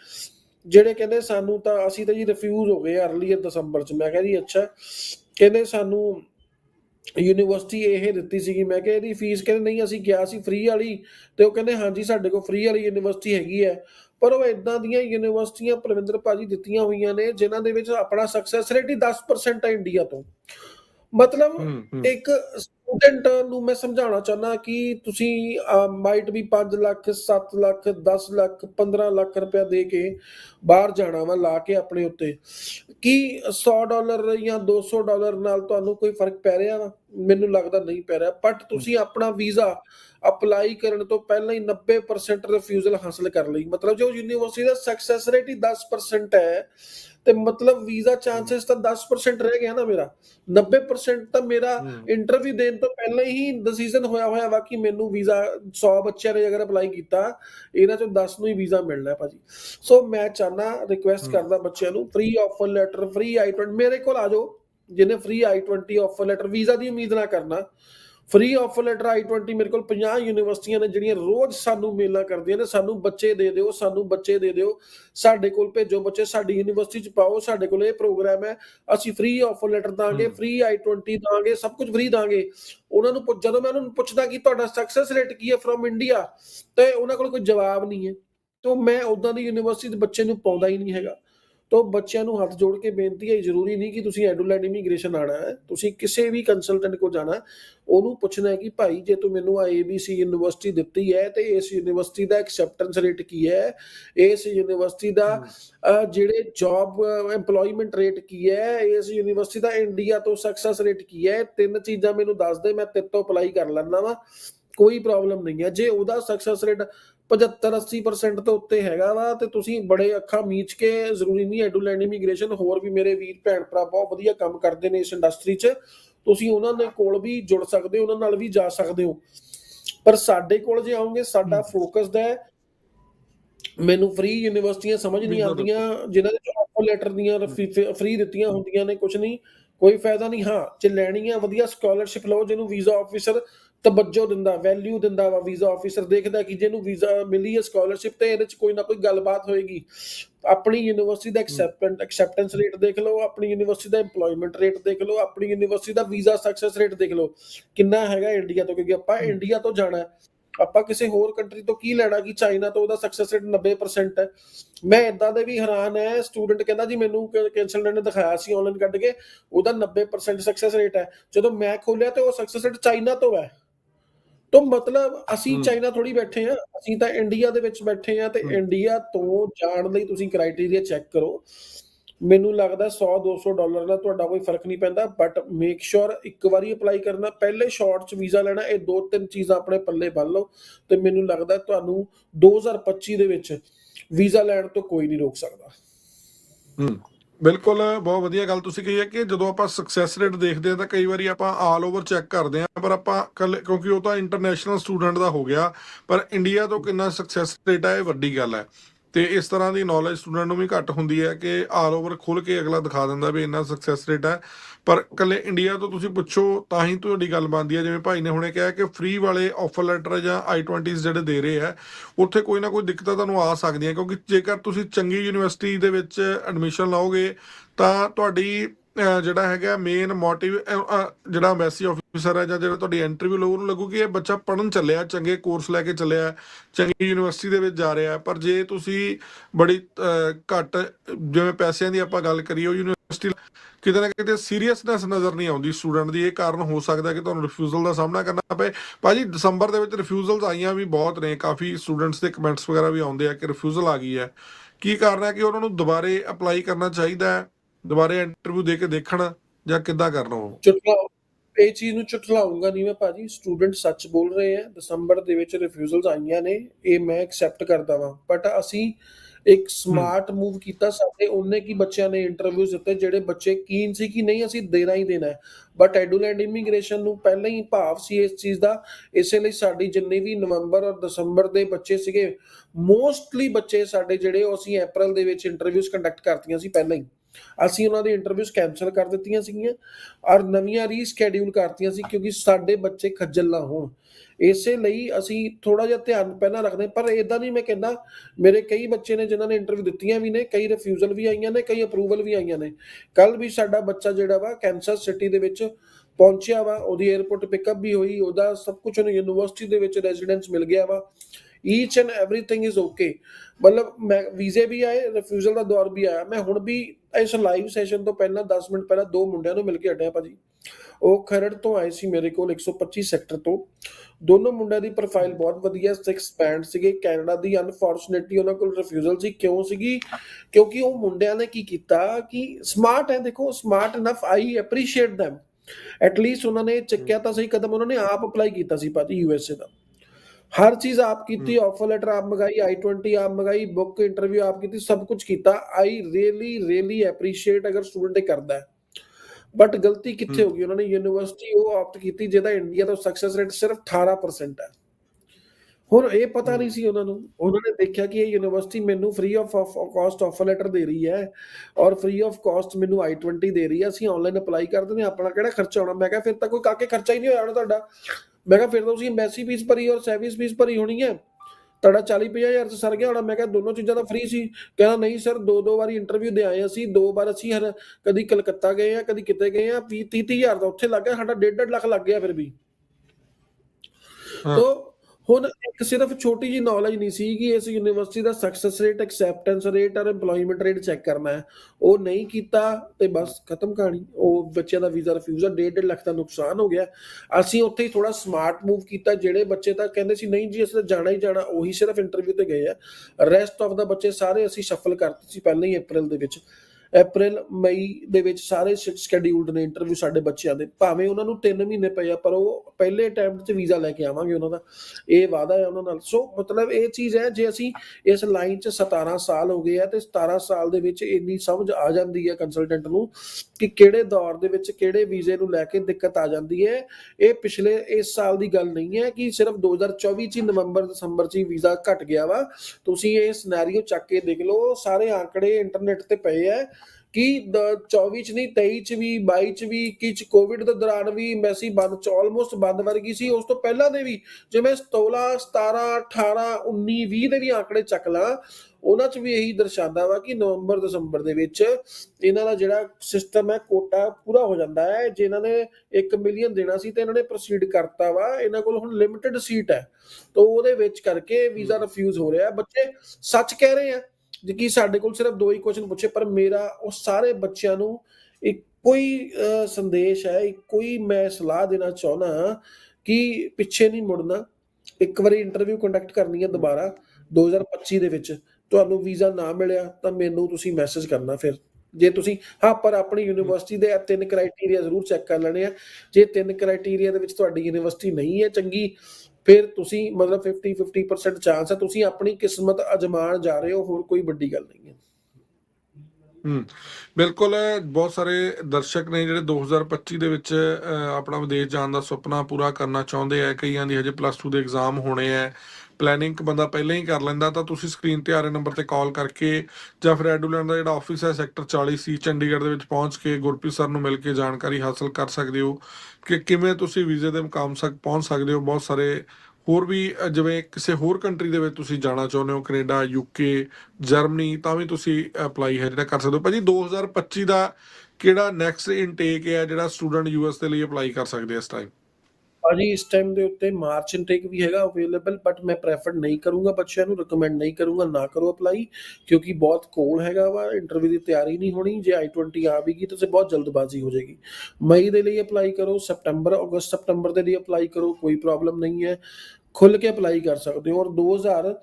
ਜਿਹੜੇ ਕਹਿੰਦੇ ਸਾਨੂੰ ਤਾਂ ਅਸੀਂ ਤਾਂ ਜੀ ਰਿਫਿਊਜ਼ ਹੋ ਗਏ ਅਰਲੀਅਰ ਦਸੰਬਰ ਚ। ਮੈਂ ਕਿਹਾ ਜੀ ਅੱਛਾ। ਕਹਿੰਦੇ ਸਾਨੂੰ ਯੂਨੀਵਰਸਿਟੀ ਇਹ ਦਿੱਤੀ ਸੀਗੀ। ਮੈਂ ਕਿਹਾ ਇਹਦੀ ਫੀਸ ਕਹਿੰਦੇ ਨਹੀਂ ਅਸੀਂ ਗਿਆ ਸੀ ਫ੍ਰੀ ਵਾਲੀ ਤੇ ਉਹ ਕਹਿੰਦੇ ਹਾਂਜੀ ਸਾਡੇ ਕੋਲ ਫ੍ਰੀ ਵਾਲੀ ਯੂਨੀਵਰਸਿਟੀ ਹੈਗੀ ਹੈ। ਪਰ ਉਹ ਇਦਾਂ ਦੀਆਂ ਯੂਨੀਵਰਸਿਟੀਆਂ ਪ੍ਰਵਿੰਦਰ ਭਾਜੀ ਦਿੱਤੀਆਂ ਹੋਈਆਂ ਨੇ ਜਿਨ੍ਹਾਂ ਦੇ ਵਿੱਚ ਆਪਣਾ ਸਕਸੈਸ ਰੇਟ ਹੀ 10% ਹੈ ਇੰਡੀਆ ਤੋਂ। ਮਤਲਬ ਇੱਕ ਸਟੂਡੈਂਟ ਨੂੰ ਮੈਂ ਸਮਝਾਉਣਾ ਚਾਹੁੰਦਾ ਕਿ ਤੁਸੀਂ ਮਾਈਟ ਵੀ 5 ਲੱਖ 7 ਲੱਖ 10 ਲੱਖ 15 ਲੱਖ ਰੁਪਇਆ ਦੇ ਕੇ ਬਾਹਰ ਜਾਣਾ ਵਾ ਲਾ ਕੇ ਆਪਣੇ ਉੱਤੇ। ਕੀ 100 ਡਾਲਰ ਜਾਂ 200 ਡਾਲਰ ਨਾਲ ਤੁਹਾਨੂੰ ਕੋਈ ਫ਼ਰਕ ਪੈ ਰਿਹਾ ਵਾ? ਮੈਨੂੰ ਲੱਗਦਾ ਨਹੀਂ ਪੈ ਰਿਹਾ ਬਟ ਤੁਸੀਂ ਆਪਣਾ ਵੀਜ਼ਾ ਅਪਲਾਈ ਕਰਨ ਤੋਂ ਪਹਿਲਾਂ ਹੀ 90% ਰਿਫਿਊਜ਼ਲ ਹਾਸਲ ਕਰ ਲਈ। ਮਤਲਬ ਜੋ ਯੂਨੀਵਰਸਿਟੀ ਦਾ ਸਕਸੈਸ ਰੇਟ ਹੀ 10% ਹੈ ਤੇ ਮਤਲਬ ਵੀਜ਼ਾ ਚਾਂਸਸ ਤਾਂ 10% ਰਹਿ ਗਿਆ ਨਾ ਮੇਰਾ 90% ਤਾਂ ਮੇਰਾ। ਇੰਟਰਵਿਊ ਦੇਣ ਤੋਂ ਪਹਿਲਾਂ ਹੀ ਡਿਸੀਜਨ ਹੋਇਆ ਹੋਇਆ ਵਾ ਕਿ ਮੈਨੂੰ ਵੀਜ਼ਾ 100 ਬੱਚਿਆਂ ਨੇ ਅਗਰ ਅਪਲਾਈ ਕੀਤਾ ਇਹਨਾਂ ਚੋਂ 10 ਨੂੰ ਹੀ ਵੀਜ਼ਾ ਮਿਲਣਾ ਹੈ ਭਾਜੀ ਸੋ ਮੈਂ ਚਾਹਨਾ ਰਿਕੁਐਸਟ। ਕਰਦਾ ਬੱਚਿਆਂ ਨੂੰ ਫ੍ਰੀ ਆਫਰ ਲੈਟਰ ਫ੍ਰੀ ਆਈ-20 ਮੇਰੇ ਕੋਲ ਆ ਜਾਓ ਜਿਹਨੇ ਫ੍ਰੀ ਆਈ-20 ਆਫਰ ਲੈਟਰ ਵੀਜ਼ਾ ਦੀ ਉਮੀਦ ਨਾ ਕਰਨਾ ਫ੍ਰੀ ਆਫਰ ਲੈਟਰ ਆਈ-20 ਮੇਰੇ ਕੋਲ 50 ਯੂਨੀਵਰਸਿਟੀਆਂ ਨੇ ਜਿਹੜੀਆਂ ਰੋਜ਼ ਸਾਨੂੰ ਮੇਲਾਂ ਕਰਦੀਆਂ ਨੇ ਸਾਨੂੰ ਬੱਚੇ ਦੇ ਦਿਓ ਸਾਨੂੰ ਬੱਚੇ ਦੇ ਦਿਓ। ਸਾਡੇ ਕੋਲ ਭੇਜੋ ਬੱਚੇ ਸਾਡੀ ਯੂਨੀਵਰਸਿਟੀ ਚ ਪਾਓ ਸਾਡੇ ਕੋਲ ਇਹ ਪ੍ਰੋਗਰਾਮ ਹੈ। ਅਸੀਂ ਫ੍ਰੀ ਆਫਰ ਲੈਟਰ ਦਾਂਗੇ। ਫ੍ਰੀ ਆਈ-20 ਦਾਂਗੇ ਸਭ ਕੁਝ ਫ੍ਰੀ ਦਾਂਗੇ। ਉਹਨਾਂ ਨੂੰ ਜਦੋਂ ਮੈਂ ਉਹਨਾਂ ਨੂੰ ਪੁੱਛਦਾ ਕਿ ਤੁਹਾਡਾ ਸਕਸੈਸ ਰੇਟ ਕੀ ਹੈ ਫਰੋਮ ਇੰਡੀਆ ਤੇ ਉਹਨਾਂ ਕੋਲ ਕੋਈ ਜਵਾਬ ਨਹੀਂ ਹੈ। ਤੋਂ ਮੈਂ ਉਦਾਂ ਦੀ ਯੂਨੀਵਰਸਿਟੀ ਦੇ ਬੱਚੇ ਨੂੰ ਪਾਉਂਦਾ ਹੀ ਨਹੀਂ ਹੈਗਾ। ਤੋਂ ਬੱਚਿਆਂ ਨੂੰ ਹੱਥ ਜੋੜ ਕੇ ਬੇਨਤੀ ਹੈ ਜ਼ਰੂਰੀ ਨਹੀਂ ਕਿ ਤੁਸੀਂ ਐਡੂਲੈਂਡ ਇਮੀਗ੍ਰੇਸ਼ਨ ਆਣਾ ਹੈ। ਤੁਸੀਂ ਕਿਸੇ ਵੀ ਕੰਸਲਟੈਂਟ ਕੋਲ ਜਾਣਾ ਉਹਨੂੰ ਪੁੱਛਣਾ ਹੈ ਕਿ ਭਾਈ ਜੇ ਤੂੰ ਮੈਨੂੰ ਆ ABC ਯੂਨੀਵਰਸਿਟੀ ਦਿੱਤੀ ਹੈ ਤੇ ਇਸ ਯੂਨੀਵਰਸਿਟੀ ਦਾ ਐਕਸੈਪਟੈਂਸ ਰੇਟ ਕੀ ਹੈ? ਇਸ ਯੂਨੀਵਰਸਿਟੀ ਦਾ ਜਿਹੜੇ ਜੌਬ EMPLOYMENT ਰੇਟ ਕੀ ਹੈ? ਇਸ ਯੂਨੀਵਰਸਿਟੀ ਦਾ ਇੰਡੀਆ ਤੋਂ ਸਕਸੈਸ ਰੇਟ ਕੀ ਹੈ? ਤਿੰਨ ਚੀਜ਼ਾਂ ਮੈਨੂੰ ਦੱਸ ਦੇ ਮੈਂ ਤੇਰੇ ਤੋਂ ਅਪਲਾਈ ਕਰ ਲੈਂਦਾ ਵਾ। ਕੋਈ ਪ੍ਰੋਬਲਮ ਨਹੀਂ ਹੈ। ਜੇ ਉਹਦਾ ਸਕਸੈਸ ਰੇਟ 75 80% ਤੋਂ ਉੱਤੇ ਹੈਗਾ ਵਾ ਤੇ ਤੁਸੀਂ ਬੜੇ ਅੱਖਾਂ ਮੀਚ ਕੇ ਜ਼ਰੂਰੀ ਨਹੀਂ ਐਡੂਲੈਂਡ ਇਮੀਗ੍ਰੇਸ਼ਨ ਹੋਰ ਵੀ ਮੇਰੇ ਵੀਰ ਭੈਣ ਭਰਾ ਬਹੁਤ ਵਧੀਆ ਕੰਮ ਕਰਦੇ ਨੇ ਇਸ ਇੰਡਸਟਰੀ 'ਚ ਤੁਸੀਂ ਉਹਨਾਂ ਦੇ ਕੋਲ ਵੀ ਜੁੜ ਸਕਦੇ ਹੋ ਉਹਨਾਂ ਨਾਲ ਵੀ ਜਾ ਸਕਦੇ ਹੋ ਪਰ ਸਾਡੇ ਕੋਲ ਜੇ ਆਉਂਗੇ ਸਾਡਾ। ਫੋਕਸਡ ਹੈ ਮੈਨੂੰ ਫ੍ਰੀ ਯੂਨੀਵਰਸਿਟੀਆਂ ਸਮਝ ਨਹੀਂ। ਆਉਂਦੀਆਂ ਜਿਨ੍ਹਾਂ ਦੇ ਆਫਰ ਲੈਟਰ ਦੀਆਂ ਫ੍ਰੀ ਦਿੱਤੀਆਂ ਹੁੰਦੀਆਂ ਨੇ ਕੁਝ ਨਹੀਂ ਕੋਈ ਫਾਇਦਾ ਨਹੀਂ ਹਾਂ ਜੇ ਲੈਣੀ ਆ ਵਧੀਆ ਸਕਾਲਰਸ਼ਿਪ ਲਓ ਜਿਹਨੂੰ ਵੀਜ਼ਾ ਆਫੀਸਰ ਤਵੱਜੋ ਦਿੰਦਾ ਵੈਲਿਊ ਦਿੰਦਾ ਵਾ ਵੀਜ਼ਾ ਆਫੀਸਰ ਦੇਖਦਾ ਕਿ ਜਿਹਨੂੰ ਵੀਜ਼ਾ ਮਿਲੀ ਹੈ ਸਕਾਲਰਸ਼ਿਪ ਤੇ ਇਹਦੇ ਚ ਕੋਈ ਨਾ ਕੋਈ ਗੱਲਬਾਤ ਹੋਏਗੀ। ਆਪਣੀ ਯੂਨੀਵਰਸਿਟੀ ਦਾ ਐਕਸੈਪਟੈਂਟ ਐਕਸੈਪਟੈਂਸ ਰੇਟ ਦੇਖ ਲਓ ਆਪਣੀ ਯੂਨੀਵਰਸਿਟੀ ਦਾ EMPLOYMENT ਰੇਟ ਦੇਖ ਲਓ ਆਪਣੀ ਯੂਨੀਵਰਸਿਟੀ ਦਾ ਵੀਜ਼ਾ ਸਕਸੈਸ ਰੇਟ ਦੇਖ ਲਓ। ਕਿੰਨਾ ਹੈਗਾ ਇੰਡੀਆ ਤੋਂ ਕਿਉਂਕਿ ਆਪਾਂ। ਇੰਡੀਆ ਤੋਂ ਜਾਣਾ ਹੈ। ਆਪਾਂ ਕਿਸੇ ਹੋਰ ਕੰਟਰੀ ਤੋਂ ਕੀ ਲੈਣਾ ਕਿ ਚਾਈਨਾ ਤੋਂ ਉਹਦਾ ਸਕਸੈਸ ਰੇਟ 90% ਹੈ। ਮੈਂ ਇਦਾਂ ਦੇ ਵੀ ਹੈਰਾਨ ਹੈ ਸਟੂਡੈਂਟ ਕਹਿੰਦਾ ਜੀ ਮੈਨੂੰ ਕੰਸਲਟੈਂਟ ਨੇ ਦਿਖਾਇਆ ਸੀ ਆਨਲਾਈਨ ਕੱਢ ਕੇ ਉਹਦਾ 90% ਸਕਸੈਸ ਰੇਟ ਹੈ। ਜਦੋਂ ਮੈਂ ਖੋਲਿਆ ਤੇ ਉਹ ਸਕਸੈਸ ਰੇਟ ਚਾਈਨਾ ਤੋਂ ਹੈ। ਤੋਂ ਮਤਲਬ ਅਸੀਂ। ਚਾਈਨਾ ਥੋੜੀ ਬੈਠੇ ਆ ਅਸੀਂ ਤਾਂ ਇੰਡੀਆ ਦੇ ਵਿੱਚ ਬੈਠੇ ਆ ਤੇ। ਇੰਡੀਆ ਤੋਂ ਜਾਣ ਲਈ ਤੁਸੀਂ ਕ੍ਰਾਈਟੇਰੀਆ ਚੈੱਕ ਕਰੋ ਮੈਨੂੰ ਲੱਗਦਾ 100 200 ਡਾਲਰ ਨਾਲ ਤੁਹਾਡਾ ਕੋਈ ਫ਼ਰਕ ਨਹੀਂ ਪੈਂਦਾ ਬਟ ਮੇਕ ਸ਼ੋਰ ਇੱਕ ਵਾਰੀ ਅਪਲਾਈ ਕਰਨਾ ਪਹਿਲੇ ਸ਼ਾਰਟ ਚ ਵੀਜ਼ਾ ਲੈਣਾ ਇਹ ਦੋ ਤਿੰਨ ਚੀਜ਼ਾਂ ਆਪਣੇ ਪੱਲੇ ਬੰਨ ਲਓ ਤੇ ਮੈਨੂੰ ਲੱਗਦਾ ਤੁਹਾਨੂੰ 2025 ਦੇ ਵਿੱਚ ਵੀਜ਼ਾ ਲੈਣ ਤੋਂ ਕੋਈ ਨਹੀਂ ਰੋਕ ਸਕਦਾ ਹੂੰ ਬਿਲਕੁਲ, ਬਹੁਤ ਵਧੀਆ ਗੱਲ ਤੁਸੀਂ ਕਹੀ ਹੈ ਕਿ ਜਦੋਂ ਆਪਾਂ ਸਕਸੈਸ ਰੇਟ ਦੇਖਦੇ ਆ ਤਾਂ ਕਈ ਵਾਰੀ ਆਪਾਂ ਆਲ ਓਵਰ ਚੈੱਕ ਕਰਦੇ ਆ ਪਰ ਆਪਾਂ ਕੱਲੇ ਕਿਉਂਕਿ ਉਹ ਤਾਂ ਇੰਟਰਨੈਸ਼ਨਲ ਸਟੂਡੈਂਟ ਦਾ ਹੋ ਗਿਆ, ਪਰ ਇੰਡੀਆ ਤੋਂ ਕਿੰਨਾ ਸਕਸੈਸ ਰੇਟ ਹੈ ਇਹ ਵੱਡੀ ਗੱਲ ਹੈ। ਤੇ ਇਸ ਤਰ੍ਹਾਂ ਦੀ ਨੌਲੇਜ ਸਟੂਡੈਂਟ ਨੂੰ ਵੀ ਘੱਟ ਹੁੰਦੀ ਹੈ ਕਿ ਆਲ ਓਵਰ ਖੁੱਲ ਕੇ ਅਗਲਾ ਦਿਖਾ ਦਿੰਦਾ ਵੀ ਇੰਨਾ ਸਕਸੈਸ ਰੇਟ ਹੈ। ਪਰ ਕੱਲੇ ਇੰਡੀਆ ਤੋਂ ਤੁਸੀਂ ਪੁੱਛੋ ਤਾਂ ਹੀ ਤੁਹਾਡੀ ਗੱਲ ਬਣਦੀ ਹੈ। ਜਿਵੇਂ ਭਾਈ ਨੇ ਹੁਣੇ ਕਿਹਾ ਕਿ ਫ੍ਰੀ ਵਾਲੇ ਆਫਰ ਲੈਟਰ ਜਾਂ i20s ਜਿਹੜੇ ਦੇ ਰਹੇ ਆ ਉੱਥੇ ਕੋਈ ਨਾ ਕੋਈ ਦਿੱਕਤਾਂ ਤੁਹਾਨੂੰ ਆ ਸਕਦੀਆਂ ਕਿਉਂਕਿ ਜੇਕਰ ਤੁਸੀਂ ਚੰਗੀ ਯੂਨੀਵਰਸਿਟੀ ਦੇ ਵਿੱਚ ਐਡਮਿਸ਼ਨ ਲਓਗੇ ਤਾਂ ਤੁਹਾਡੀ ਜਿਹੜਾ ਹੈਗਾ ਮੇਨ ਮੋਟਿਵ ਜਿਹੜਾ ਐਮਬੈਸੀ ਆਫੀਸਰ ਹੈ ਜਾਂ ਜਿਹੜਾ ਤੁਹਾਡੀ ਇੰਟਰਵਿਊ ਲਓ ਉਹਨੂੰ ਲੱਗੂ ਕਿ ਇਹ ਬੱਚਾ ਪੜਨ ਚੱਲਿਆ, ਚੰਗੇ ਕੋਰਸ ਲੈ ਕੇ ਚੱਲਿਆ, ਚੰਗੀ ਯੂਨੀਵਰਸਿਟੀ ਦੇ ਵਿੱਚ ਜਾ ਰਿਹਾ ਪਰ ਜੇ ਤੁਸੀਂ ਬੜੀ ਘੱਟ, ਜਿਵੇਂ ਪੈਸਿਆਂ ਦੀ ਆਪਾਂ ਗੱਲ ਕਰੀਏ, ਉਹ ਯੂਨੀਵਰਸਿਟੀ ਕਿਤੇ ਨਾ ਕਿਤੇ ਸੀਰੀਅਸਨੈਸ ਨਜ਼ਰ ਨਹੀਂ ਆਉਂਦੀ ਸਟੂਡੈਂਟ ਦੀ। ਇਹ ਕਾਰਨ ਹੋ ਸਕਦਾ ਕਿ ਤੁਹਾਨੂੰ ਰਿਫਿਊਜ਼ਲ ਦਾ ਸਾਹਮਣਾ ਕਰਨਾ ਪਏ। ਭਾਜੀ, ਦਸੰਬਰ ਦੇ ਵਿੱਚ ਰਿਫਿਊਜ਼ਲਸ ਆਈਆਂ ਵੀ ਬਹੁਤ ਨੇ। ਕਾਫੀ ਸਟੂਡੈਂਟਸ ਦੇ ਕਮੈਂਟਸ ਵਗੈਰਾ ਵੀ ਆਉਂਦੇ ਆ ਕਿ ਰਿਫਿਊਜ਼ਲ ਆ ਗਈ ਹੈ। ਕੀ ਕਾਰਨ ਹੈ ਕਿ ਉਹਨਾਂ ਨੂੰ ਦੁਬਾਰੇ ਅਪਲਾਈ ਕਰਨਾ ਚਾਹੀਦਾ ਹੈ? ਦੁਬਾਰੇ ਇੰਟਰਵਿਊ ਦੇ ਕੇ ਦੇਖਣ ਜਾਂ ਕਿੱਦਾਂ ਕਰਨਾ ਉਹ? ਚੁਟਲਾ ਇਹ ਚੀਜ਼ ਨੂੰ ਚੁਟਲਾਉਂਗਾ ਨਹੀਂ ਮੈਂ ਭਾਜੀ। ਸਟੂਡੈਂਟ ਸੱਚ ਬੋਲ ਰਹੇ ਆ। ਦਸੰਬਰ ਦੇ ਵਿੱਚ ਰਿਫਿਊਜ਼ਲਸ ਆਈਆਂ ਨੇ। ਇਹ ਮੈਂ ਐਕਸੈਪਟ ਕਰਦਾ ਵਾਂ। ਬਟ ਅਸੀਂ ਇੱਕ ਸਮਾਰਟ ਮੂਵ ਕੀਤਾ ਸਾਡੇ ਉਹਨੇ ਕੀ ਬੱਚਿਆਂ ਨੇ ਇੰਟਰਵਿਊਜ਼ ਦਿੱਤੇ ਜਿਹੜੇ ਬੱਚੇ ਕੀਨ ਸੀ ਕਿ ਨਹੀਂ ਅਸੀਂ ਦੇਣਾ ਹੀ ਦੇਣਾ ਹੈ। ਬਟ ਐਡੂਲੈਂਡ ਇਮੀਗ੍ਰੇਸ਼ਨ ਨੂੰ ਪਹਿਲਾਂ ਹੀ ਭਾਵ ਸੀ ਇਸ ਚੀਜ਼ ਦਾ। ਇਸੇ ਲਈ ਸਾਡੀ ਜਿੰਨੇ ਵੀ ਨਵੰਬਰ ਔਰ ਦਸੰਬਰ ਦੇ ਬੱਚੇ ਸੀਗੇ ਮੋਸਟਲੀ ਬੱਚੇ ਸਾਡੇ ਜਿਹੜੇ ਉਹ ਅਸੀਂ ਅਪ੍ਰੈਲ ਦੇ ਵਿੱਚ ਇੰਟਰਵਿਊਜ਼ ਕੰਡਕਟ ਕਰਤੀਆਂ ਸੀ ਪਹਿਲਾਂ ਹੀ। ਅਸੀਂ ਉਹਨਾਂ ਦੀ ਇੰਟਰਵਿਊਜ਼ ਕੈਨਸਲ ਕਰ ਦਿੱਤੀਆਂ ਸੀਗੀਆਂ ਔਰ ਨਵੀਆਂ ਰੀਸਕੇਡਿਊਲ ਕਰਤੀਆਂ ਸੀ ਕਿਉਂਕਿ ਸਾਡੇ ਬੱਚੇ ਖੱਜਲ ਨਾ ਹੋਣ। ਇਸੇ ਲਈ ਅਸੀਂ ਥੋੜਾ ਜਿਹਾ ਧਿਆਨ ਪਹਿਲਾਂ ਰੱਖਦੇ ਪਰ ਇਦਾਂ ਨਹੀਂ ਮੈਂ ਕਹਿੰਦਾ, ਮੇਰੇ ਕਈ ਬੱਚੇ ਨੇ ਜਿਨ੍ਹਾਂ ਨੇ ਇੰਟਰਵਿਊ ਦਿੱਤੀਆਂ ਵੀ ਨੇ, ਕਈ ਰਿਫਿਊਜ਼ਲ ਵੀ ਆਈਆਂ ਨੇ, ਕਈ ਅਪਰੂਵਲ ਵੀ ਆਈਆਂ ਨੇ। ਕੱਲ ਵੀ ਸਾਡਾ ਬੱਚਾ ਜਿਹੜਾ ਵਾ ਕੈਂਸਸ ਸਿਟੀ ਦੇ ਵਿੱਚ ਪਹੁੰਚਿਆ ਵਾ, ਉਹਦੀ 에어ਪੋਰਟ ਪਿਕਅਪ ਵੀ ਹੋਈ, ਉਹਦਾ ਸਭ ਕੁਝ ਉਹਨੂੰ ਯੂਨੀਵਰਸਿਟੀ ਦੇ ਵਿੱਚ ਰੈਜ਼ੀਡੈਂਸ ਮਿਲ ਗਿਆ ਵਾ। Each and everything is okay ਮਤਲਬ ਮੈਂ ਵੀਜ਼ੇ ਵੀ ਆਏ ਰਿਫਿਊਜ਼ਲ ਦਾ ਦੌਰ ਵੀ ਆਇਆ। ਮੈਂ ਹੁਣ ਵੀ ਇਸ ਲਾਈਵ ਸੈਸ਼ਨ ਤੋਂ ਪਹਿਲਾਂ 10 ਮਿੰਟ ਪਹਿਲਾਂ ਦੋ ਮੁੰਡਿਆਂ ਨੂੰ ਮਿਲ ਕੇ ਹਟਿਆ ਭਾਜੀ। ਉਹ ਖਰੜ ਤੋਂ ਆਏ ਸੀ ਮੇਰੇ ਕੋਲ 125 ਸੈਕਟਰ ਤੋਂ। ਦੋਨੋਂ ਮੁੰਡਿਆਂ ਦੀ ਪ੍ਰੋਫਾਈਲ ਬਹੁਤ ਵਧੀਆ ਸਿਕਸ ਬੈਂਡ ਸੀਗੇ, ਕੈਨੇਡਾ ਦੀ। ਅਨਫੋਰਚੂਨੇਟਲੀ ਉਹਨਾਂ ਕੋਲ ਰਿਫਿਊਜ਼ਲ ਸੀ। ਕਿਉਂ ਸੀਗੀ? ਕਿਉਂਕਿ ਉਹ ਮੁੰਡਿਆਂ ਨੇ ਕੀ ਕੀਤਾ ਕਿ ਸਮਾਰਟ ਹੈ, ਦੇਖੋ smart enough I appreciate them at least ਉਹਨਾਂ ਨੇ ਚੱਕਿਆ ਤਾਂ ਸਹੀ ਕਦਮ, ਉਹਨਾਂ ਨੇ ਆਪ ਅਪਲਾਈ ਕੀਤਾ ਸੀ ਭਾਜੀ ਯੂਐਸਏ ਦਾ। ਹਰ ਚੀਜ਼ ਆਪ ਕੀਤੀ ਆਫਰ ਲੈਟਰ ਆਪ ਮੰਗਾਈ i20 ਆਪ ਮੰਗਾਈ ਬੁੱਕ ਇੰਟਰਵਿਊ ਆਪ ਕੀਤੀ ਸਭ ਕੁਝ ਕੀਤਾ। ਆਈ ਰੀਅਲੀ ਰੀਅਲੀ ਐਪਰੀਸ਼ੀਏਟ ਅਗਰ ਸਟੂਡੈਂਟ ਇਹ ਕਰਦਾ ਬਟ ਗਲਤੀ ਕਿੱਥੇ ਹੋ। ਗਈ? ਉਹਨਾਂ ਨੇ ਯੂਨੀਵਰਸਿਟੀ ਉਹ ਆਪਟ ਕੀਤੀ ਜਿਹਦਾ ਇੰਡੀਆ ਤੋਂ ਸਕਸੈਸ ਰੇਟ ਸਿਰਫ 18% ਹੈ। ਹੁਣ ਇਹ ਪਤਾ ਨਹੀਂ ਸੀ ਉਹਨਾਂ ਨੂੰ। ਉਹਨਾਂ ਨੇ ਦੇਖਿਆ ਕਿ ਇਹ ਯੂਨੀਵਰਸਿਟੀ ਮੈਨੂੰ free of cost offer letter ਦੇ ਰਹੀ ਹੈ ਔਰ ਫ੍ਰੀ ਆਫ ਕਾਸਟ ਮੈਨੂੰ i20 ਦੇ ਰਹੀ ਹੈ। ਅਸੀਂ ਆਨਲਾਈਨ ਅਪਲਾਈ ਕਰ ਦਿੰਦੇ ਆਪਣਾ ਕਿਹੜਾ ਖਰਚਾ ਹੋਣਾ ਮੈਂ ਕਿਹਾ ਫਿਰ ਤਾਂ ਕੋਈ ਕਾਕੇ ਖਰਚਾ ਹੀ ਨਹੀਂ ਹੋਇਆ ਹੋਣਾ ਤੁਹਾਡਾ। ਮੈਂ ਕਿਹਾ ਫਿਰ ਤਾਂ ਤੁਸੀਂ ਐਮਬੈਸੀ ਫੀਸ ਭਰੀ ਔਰ ਸਰਵਿਸ ਫੀਸ ਭਰੀ ਹੋਣੀ ਹੈ। ਤੁਹਾਡਾ 40 ਹਜ਼ਾਰ ਚ ਸਰ ਗਿਆ ਹੋਣਾ। ਮੈਂ ਕਿਹਾ ਦੋਨੋਂ ਚੀਜ਼ਾਂ ਤਾਂ ਫ੍ਰੀ ਸੀ। ਕਹਿੰਦਾ ਨਹੀਂ ਸਰ ਦੋ ਦੋ ਵਾਰੀ ਇੰਟਰਵਿਊ ਦੇ ਆਏ ਅਸੀਂ। ਦੋ ਵਾਰ ਅਸੀਂ ਹਰ ਕਦੀ ਕਲਕੱਤਾ ਗਏ ਆ ਕਦੀ ਕਿਤੇ ਗਏ ਆ 30 30 ਹਜ਼ਾਰ ਦਾ ਉੱਥੇ ਲੱਗ ਗਿਆ। ਸਾਡਾ 1.5 ਲੱਖ ਲੱਗ ਗਿਆ ਫਿਰ ਵੀ। ਹਾਂ। ਤੋ ਹੁਣ ਇੱਕ ਸਿਰਫ ਛੋਟੀ ਜੀ ਨੌਲੇਜ ਨਹੀਂ ਸੀ ਕਿ ਇਸ ਯੂਨੀਵਰਸਿਟੀ ਦਾ ਸਕਸੈਸ ਰੇਟ ਐਕਸੈਪਟੈਂਸ ਰੇਟ ਔਰ EMPLOYMENT ਰੇਟ ਚੈੱਕ ਕਰਨਾ ਹੈ। ਉਹ ਨਹੀਂ ਕੀਤਾ ਤੇ ਬਸ ਖਤਮ ਕਹਾਣੀ। ਉਹ ਬੱਚਿਆਂ ਦਾ ਵੀਜ਼ਾ ਰਿਫਿਊਜ਼ ਰਿਫਿਊਜ਼ਲ 1.5 ਲੱਖ ਦਾ ਨੁਕਸਾਨ ਹੋ ਗਿਆ। ਅਸੀਂ ਉੱਥੇ ਹੀ ਥੋੜਾ ਸਮਾਰਟ ਮੂਵ ਕੀਤਾ। ਜਿਹੜੇ ਬੱਚੇ ਤਾਂ ਕਹਿੰਦੇ ਸੀ, ਨਹੀਂ ਜੀ, ਅਸੀਂ ਤਾਂ ਜਾਣਾ ਹੀ ਜਾਣਾ। ਉਹੀ ਸਿਰਫ ਇੰਟਰਵਿਊ ਤੇ ਗਏ ਆ। ਰੈਸਟ ਆਫ ਦਾ ਬੱਚੇ ਸਾਰੇ ਅਸੀਂ ਸ਼ਫਲ ਕਰਤੇ ਸੀ ਪਹਿਲਾਂ ਹੀ ਅਪ੍ਰੈਲ ਦੇ ਵਿੱਚ। ਅਪ੍ਰੈਲ ਮਈ ਦੇ ਵਿੱਚ ਸਾਰੇ ਸ਼ਡਿਊਲਡ ਨੇ ਇੰਟਰਵਿਊ ਸਾਡੇ ਬੱਚਿਆਂ ਦੇ। ਭਾਵੇਂ ਉਹਨਾਂ ਨੂੰ 3 ਮਹੀਨੇ ਪਏ ਆ, ਪਰ ਉਹ ਪਹਿਲੇ ਅਟੈਂਪਟ 'ਚ ਵੀਜ਼ਾ ਲੈ ਕੇ ਆਵਾਂਗੇ ਉਹਨਾਂ ਦਾ। ਇਹ ਵਾਅਦਾ ਹੈ ਉਹਨਾਂ ਨਾਲ। ਸੋ ਮਤਲਬ ਇਹ ਚੀਜ਼ ਹੈ, ਜੇ ਅਸੀਂ ਇਸ ਲਾਈਨ 'ਚ 17 ਸਾਲ ਹੋ ਗਏ ਆ, ਤੇ 17 ਸਾਲ ਦੇ ਵਿੱਚ ਇੰਨੀ ਸਮਝ ਆ ਜਾਂਦੀ ਹੈ ਕੰਸਲਟੈਂਟ ਨੂੰ ਕਿ ਕਿਹੜੇ ਦੌਰ ਦੇ ਵਿੱਚ ਕਿਹੜੇ ਵੀਜ਼ੇ ਨੂੰ ਲੈ ਕੇ ਦਿੱਕਤ ਆ ਜਾਂਦੀ ਹੈ। ਇਹ ਪਿਛਲੇ ਇਸ ਸਾਲ ਦੀ ਗੱਲ ਨਹੀਂ ਹੈ ਕਿ ਸਿਰਫ 2024 ਚ ਹੀ ਨਵੰਬਰ, ਦਸੰਬਰ ਚ ਹੀ ਵੀਜ਼ਾ ਘਟ ਗਿਆ ਵਾ। ਤੁਸੀਂ ਇਹ ਸਿਨੈਰੀਓ ਚੱਕ ਕੇ ਦੇਖ ਲਓ, ਸਾਰੇ ਆંકੜੇ ਇੰਟਰਨੈਟ ਤੇ ਪਏ ਆ। ਕਿ ਦ- 24 ਚ ਨਹੀਂ 23 ਚ ਵੀ 22 ਚ ਵੀ ਕਿ ਚ ਕੋਵਿਡ ਦੇ ਦੌਰਾਨ ਵੀ ਐਮਬੈਸੀ ਬੰਦ ਚ ਆਲਮੋਸਟ ਬੰਦ ਵਰਗੀ ਸੀ ਉਸ ਤੋਂ ਪਹਿਲਾਂ ਦੇ ਵੀ ਜਿਵੇਂ 16 17 18 19 20 ਦੇ ਵੀ ਆંકੜੇ ਚੱਕ ਲਾਂ ਉਹਨਾਂ ਚ ਵੀ ਇਹੀ ਦਰਸਾਉਂਦਾ ਵਾ ਕਿ ਨਵੰਬਰ ਦਸੰਬਰ ਦੇ ਵਿੱਚ ਇਹਨਾਂ ਦਾ ਜਿਹੜਾ ਸਿਸਟਮ ਹੈ ਕੋਟਾ ਪੂਰਾ ਹੋ ਜਾਂਦਾ ਹੈ ਜੇ ਇਹਨਾਂ ਨੇ 1 ਮਿਲੀਅਨ ਦੇਣਾ ਸੀ ਤੇ ਇਹਨਾਂ ਨੇ ਪ੍ਰੋਸੀਡ ਕਰਤਾ ਵਾ ਇਹਨਾਂ ਕੋਲ ਹੁਣ ਲਿਮਿਟਿਡ ਸੀਟ ਹੈ ਤਾਂ ਉਹਦੇ ਵਿੱਚ ਕਰਕੇ ਵੀਜ਼ਾ ਰਿਫਿਊਜ਼ ਹੋ ਰਿਹਾ। ਬੱਚੇ ਸੱਚ ਕਹਿ ਰਹੇ ਆ ਕਿ ਸਾਡੇ ਕੋਲ ਸਿਰਫ ਦੋ ਹੀ ਕੁਐਸਚਨ ਪੁੱਛੇ ਪਰ ਮੇਰਾ ਉਹ ਸਾਰੇ ਬੱਚਿਆਂ ਨੂੰ ਇੱਕੋ ਹੀ ਅਹ, ਸੰਦੇਸ਼ ਹੈ ਇੱਕੋ ਹੀ ਮੈਂ ਸਲਾਹ ਦੇਣਾ ਚਾਹੁੰਦਾ ਕਿ ਪਿੱਛੇ ਨਹੀਂ ਮੁੜਨਾ। ਇੱਕ ਵਾਰੀ ਇੰਟਰਵਿਊ ਕੰਡਕਟ ਕਰਨੀ ਹੈ ਦੁਬਾਰਾ 2025 ਦੇ ਵਿੱਚ। ਤੁਹਾਨੂੰ ਵੀਜ਼ਾ ਨਾ ਮਿਲਿਆ ਤਾਂ ਮੈਨੂੰ ਤੁਸੀਂ ਮੈਸੇਜ ਕਰਨਾ ਫਿਰ। ਜੇ ਤੁਸੀਂ ਹਾਂ ਪਰ ਆਪਣੀ ਯੂਨੀਵਰਸਿਟੀ ਦੇ ਤਿੰਨ ਕ੍ਰਾਈਟੇਰੀਆ ਜ਼ਰੂਰ ਚੈੱਕ ਕਰ ਲੈਣੇ ਆ। ਜੇ ਤਿੰਨ ਕ੍ਰਾਈਟੇਰੀਆ ਦੇ ਵਿੱਚ ਤੁਹਾਡੀ ਯੂਨੀਵਰਸਿਟੀ ਨਹੀਂ ਹੈ ਚੰਗੀ ਫਿਰ ਤੁਸੀਂ ਮਤਲਬ 50 50% ਚਾਂਸ ਹੈ ਤੁਸੀਂ ਆਪਣੀ ਕਿਸਮਤ ਅਜਮਾਣ ਜਾ ਰਹੇ ਹੋ, ਹੋਰ ਕੋਈ ਵੱਡੀ ਗੱਲ ਨਹੀਂ ਹੈ। ਹੂੰ, ਬਿਲਕੁਲ, ਬਹੁਤ ਸਾਰੇ ਦਰਸ਼ਕ ਨੇ ਜਿਹੜੇ 2025 ਦੇ ਵਿੱਚ ਆਪਣਾ ਵਿਦੇਸ਼ ਜਾਣ ਦਾ ਸੁਪਨਾ ਪੂਰਾ ਕਰਨਾ ਚਾਹੁੰਦੇ ਆ, ਕਈਆਂ ਦੀ ਹਜੇ ਪਲੱਸ 2 ਦੇ ਐਗਜ਼ਾਮ ਹੋਣੇ ਆ ਪਲੈਨਿੰਗ ਬੰਦਾ ਪਹਿਲਾਂ ਹੀ ਕਰ ਲੈਂਦਾ, ਤਾਂ ਤੁਸੀਂ ਸਕਰੀਨ ਤੇ ਆ ਰਹੇ ਨੰਬਰ ਤੇ ਕਾਲ ਕਰਕੇ ਜਾਂ ਫਿਰ ਐਡੂਲੈਂਡ ਦਾ ਜਿਹੜਾ ਆਫਿਸ ਹੈ ਸੈਕਟਰ 40 ਸੀ ਚੰਡੀਗੜ੍ਹ ਦੇ ਵਿੱਚ ਪਹੁੰਚ ਕੇ ਗੁਰਪ੍ਰੀਤ ਸਰ ਨੂੰ ਮਿਲ ਕੇ ਜਾਣਕਾਰੀ ਹਾਸਲ ਕਰ ਸਕਦੇ ਹੋ ਕਿ ਕਿਵੇਂ ਤੁਸੀਂ ਵੀਜ਼ੇ ਦੇ ਮੁਕਾਮ ਤੱਕ ਪਹੁੰਚ ਸਕਦੇ ਹੋ। ਬਹੁਤ ਸਾਰੇ ਹੋਰ ਵੀ ਜਿਵੇਂ ਕਿਸੇ ਹੋਰ ਕੰਟਰੀ ਦੇ ਵਿੱਚ ਤੁਸੀਂ ਜਾਣਾ ਚਾਹੁੰਦੇ ਹੋ, ਕੈਨੇਡਾ ਯੂਕੇ ਜਰਮਨੀ ਤਾਂ ਵੀ ਤੁਸੀਂ ਅਪਲਾਈ ਹੈ ਜਿਹੜਾ ਕਰ ਸਕਦੇ ਹੋ। ਭਾਜੀ 2025 ਦਾ ਕਿਹੜਾ ਨੈਕਸਟ ਇਨਟੇਕ ਹੈ ਜਿਹੜਾ ਸਟੂਡੈਂਟ ਯੂਐਸ ਦੇ ਲਈ ਅਪਲਾਈ ਕਰ ਸਕਦੇ ਆ ਇਸ ਟਾਈਮ ਭਾਜੀ ਇਸ ਟਾਈਮ ਦੇ ਉੱਤੇ ਮਾਰਚ ਇਨਟੇਕ ਵੀ ਹੈਗਾ ਅਵੇਲੇਬਲ ਬਟ ਮੈਂ ਪ੍ਰੈਫਰ ਨਹੀਂ ਕਰੂੰਗਾ ਬੱਚਿਆਂ ਨੂੰ ਰეკਮੈਂਡ ਨਹੀਂ ਕਰੂੰਗਾ ਨਾ ਕਰੋ ਅਪਲਾਈ ਕਿਉਂਕਿ ਬਹੁਤ ਕੋਲ ਹੈਗਾ ਵਾ ਇੰਟਰਵਿਊ ਦੀ ਤਿਆਰੀ ਨਹੀਂ ਹੋਣੀ ਜੇ i20 ਆ ਵੀ ਗਈ ਤਾਂ ਬਹੁਤ ਜਲਦਬਾਜ਼ੀ ਹੋ ਜਾਏਗੀ। ਮਈ ਦੇ ਲਈ ਅਪਲਾਈ ਕਰੋ ਸਪਟੰਬਰ ਅਗਸਤ ਸਪਟੰਬਰ ਦੇ ਲਈ ਅਪਲਾਈ ਕਰੋ ਕੋਈ ਪ੍ਰੋਬਲਮ ਨਹੀਂ ਹੈ ਖੁੱਲ ਕੇ ਅਪਲਾਈ ਕਰ ਸਕਦੇ ਹੋ। ਔਰ 2000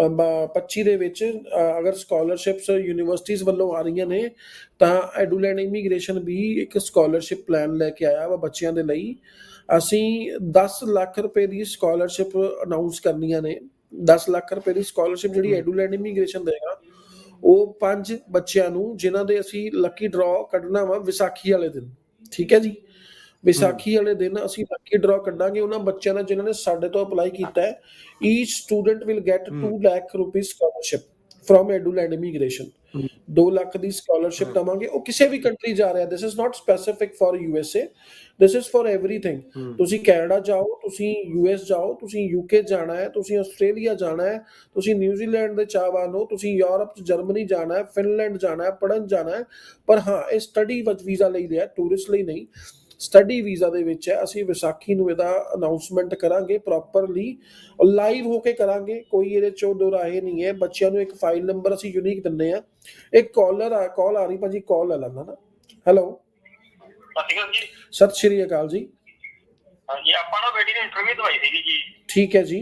ਅ, ਬ- 25 ਦੇ ਵਿੱਚ ਅਗਰ ਸਕਾਲਰਸ਼ਿਪਸ ਯੂਨੀਵਰਸਿਟੀਆਂ ਵੱਲੋਂ ਆ ਰਹੀਆਂ ਨੇ ਤਾਂ ਐਡੂਲੈਂਡ ਇਮੀਗ੍ਰੇਸ਼ਨ ਵੀ ਇੱਕ ਸਕਾਲਰਸ਼ਿਪ ਪਲਾਨ ਲੈ ਕੇ ਆਇਆ ਵਾ ਬੱਚਿਆਂ ਦੇ ਲਈ। ਅਸੀਂ 10 ਲੱਖ ਰੁਪਏ ਦੀ ਸਕਾਲਰਸ਼ਿਪ ਅਨਾਉਂਸ ਕਰਨੀਆਂ ਨੇ। 10 ਲੱਖ ਰੁਪਏ ਦੀ ਸਕਾਲਰਸ਼ਿਪ ਜਿਹੜੀ। ਐਡੂਲੈਂਡ ਇਮੀਗ੍ਰੇਸ਼ਨ ਦੇਗਾ ਉਹ ਪੰਜ ਬੱਚਿਆਂ ਨੂੰ ਜਿਨ੍ਹਾਂ ਦੇ ਅਸੀਂ ਲੱਕੀ ਡਰਾਅ ਕੱਢਣਾ ਵਾ ਵਿਸਾਖੀ ਵਾਲੇ ਦਿਨ। ਠੀਕ ਹੈ ਜੀ? ਵਿਸਾਖੀ ਵਾਲੇ ਦਿਨ ਅਸੀਂ ਲੱਕੀ ਡਰਾਅ ਕੱਢਾਂਗੇ। ਉਹਨਾਂ ਬੱਚਿਆਂ ਦਾ ਜਿਨ੍ਹਾਂ ਨੇ ਸਾਡੇ ਤੋਂ ਅਪਲਾਈ ਕੀਤਾ ਹੈ each student will get 2 lakh ਰੁਪਏ scholarship from Eduland immigration 2 lakh the scholarship hmm. ਦਵਾਂਗੇ। ਉਹ ਕਿਸੇ ਵੀ ਕੰਟਰੀ ਜਾ ਰਿਹਾ। This is not specific for U S A this is for everything ਤੁਸੀਂ ਕੈਨੇਡਾ ਜਾਓ ਤੁਸੀਂ ਯੂ ਐਸ ਜਾਓ ਤੁਸੀਂ ਯੂਕੇ ਜਾਣਾ ਹੈ ਤੁਸੀਂ ਆਸਟ੍ਰੇਲੀਆ ਜਾਣਾ ਹੈ ਤੁਸੀਂ ਨਿਊਜ਼ੀਲੈਂਡ ਦੇ ਚਾਹਵਾਨ ਹੋ ਤੁਸੀਂ ਯੂਰਪ ਚ ਜਰਮਨੀ ਜਾਣਾ ਹੈ ਫਿਨਲੈਂਡ ਜਾਣਾ ਹੈ ਪੜਨ ਜਾਣਾ ਹੈ। ਪਰ ਹਾਂ ਇਹ ਸਟੱਡੀ ਵੀਜ਼ਾ ਲਈ ਲਿਆ ਟੂਰਿਸਟ ਲਈ ਨਹੀਂ। ਸਟੱਡੀ ਵੀਜ਼ਾ ਦੇ ਵਿੱਚ ਹੈ ਅਸੀਂ ਵਿਸਾਖੀ ਨੂੰ ਇਹਦਾ ਅਨਾਉਂਸਮੈਂਟ ਕਰਾਂਗੇ ਪ੍ਰੋਪਰਲੀ ਲਾਈਵ ਹੋ ਕੇ ਕਰਾਂਗੇ ਕੋਈ ਇਹਦੇ ਚੋਂ ਦੋ ਰਾਹੇ ਨਹੀਂ ਹੈ ਬੱਚਿਆਂ ਨੂੰ ਇੱਕ ਫਾਈਲ ਨੰਬਰ ਅਸੀਂ ਯੂਨੀਕ ਦਿੰਦੇ ਆ ਇੱਕ ਕਾਲਰ ਆ ਕਾਲ ਆ ਰਹੀ ਭਾਜੀ ਕਾਲ ਲੈ ਲੈਣਾ ਨਾ। ਹੈਲੋ ਸਤਿ ਸ਼੍ਰੀ ਅਕਾਲ ਜੀ। ਹਾਂਜੀ ਆਪਾਂ ਨਾ ਬੇਟੀ ਨੇ ਇੰਟਰਵਿਊ ਦਵਾਈ ਸੀਗੀ ਜੀ। ਠੀਕ ਹੈ ਜੀ।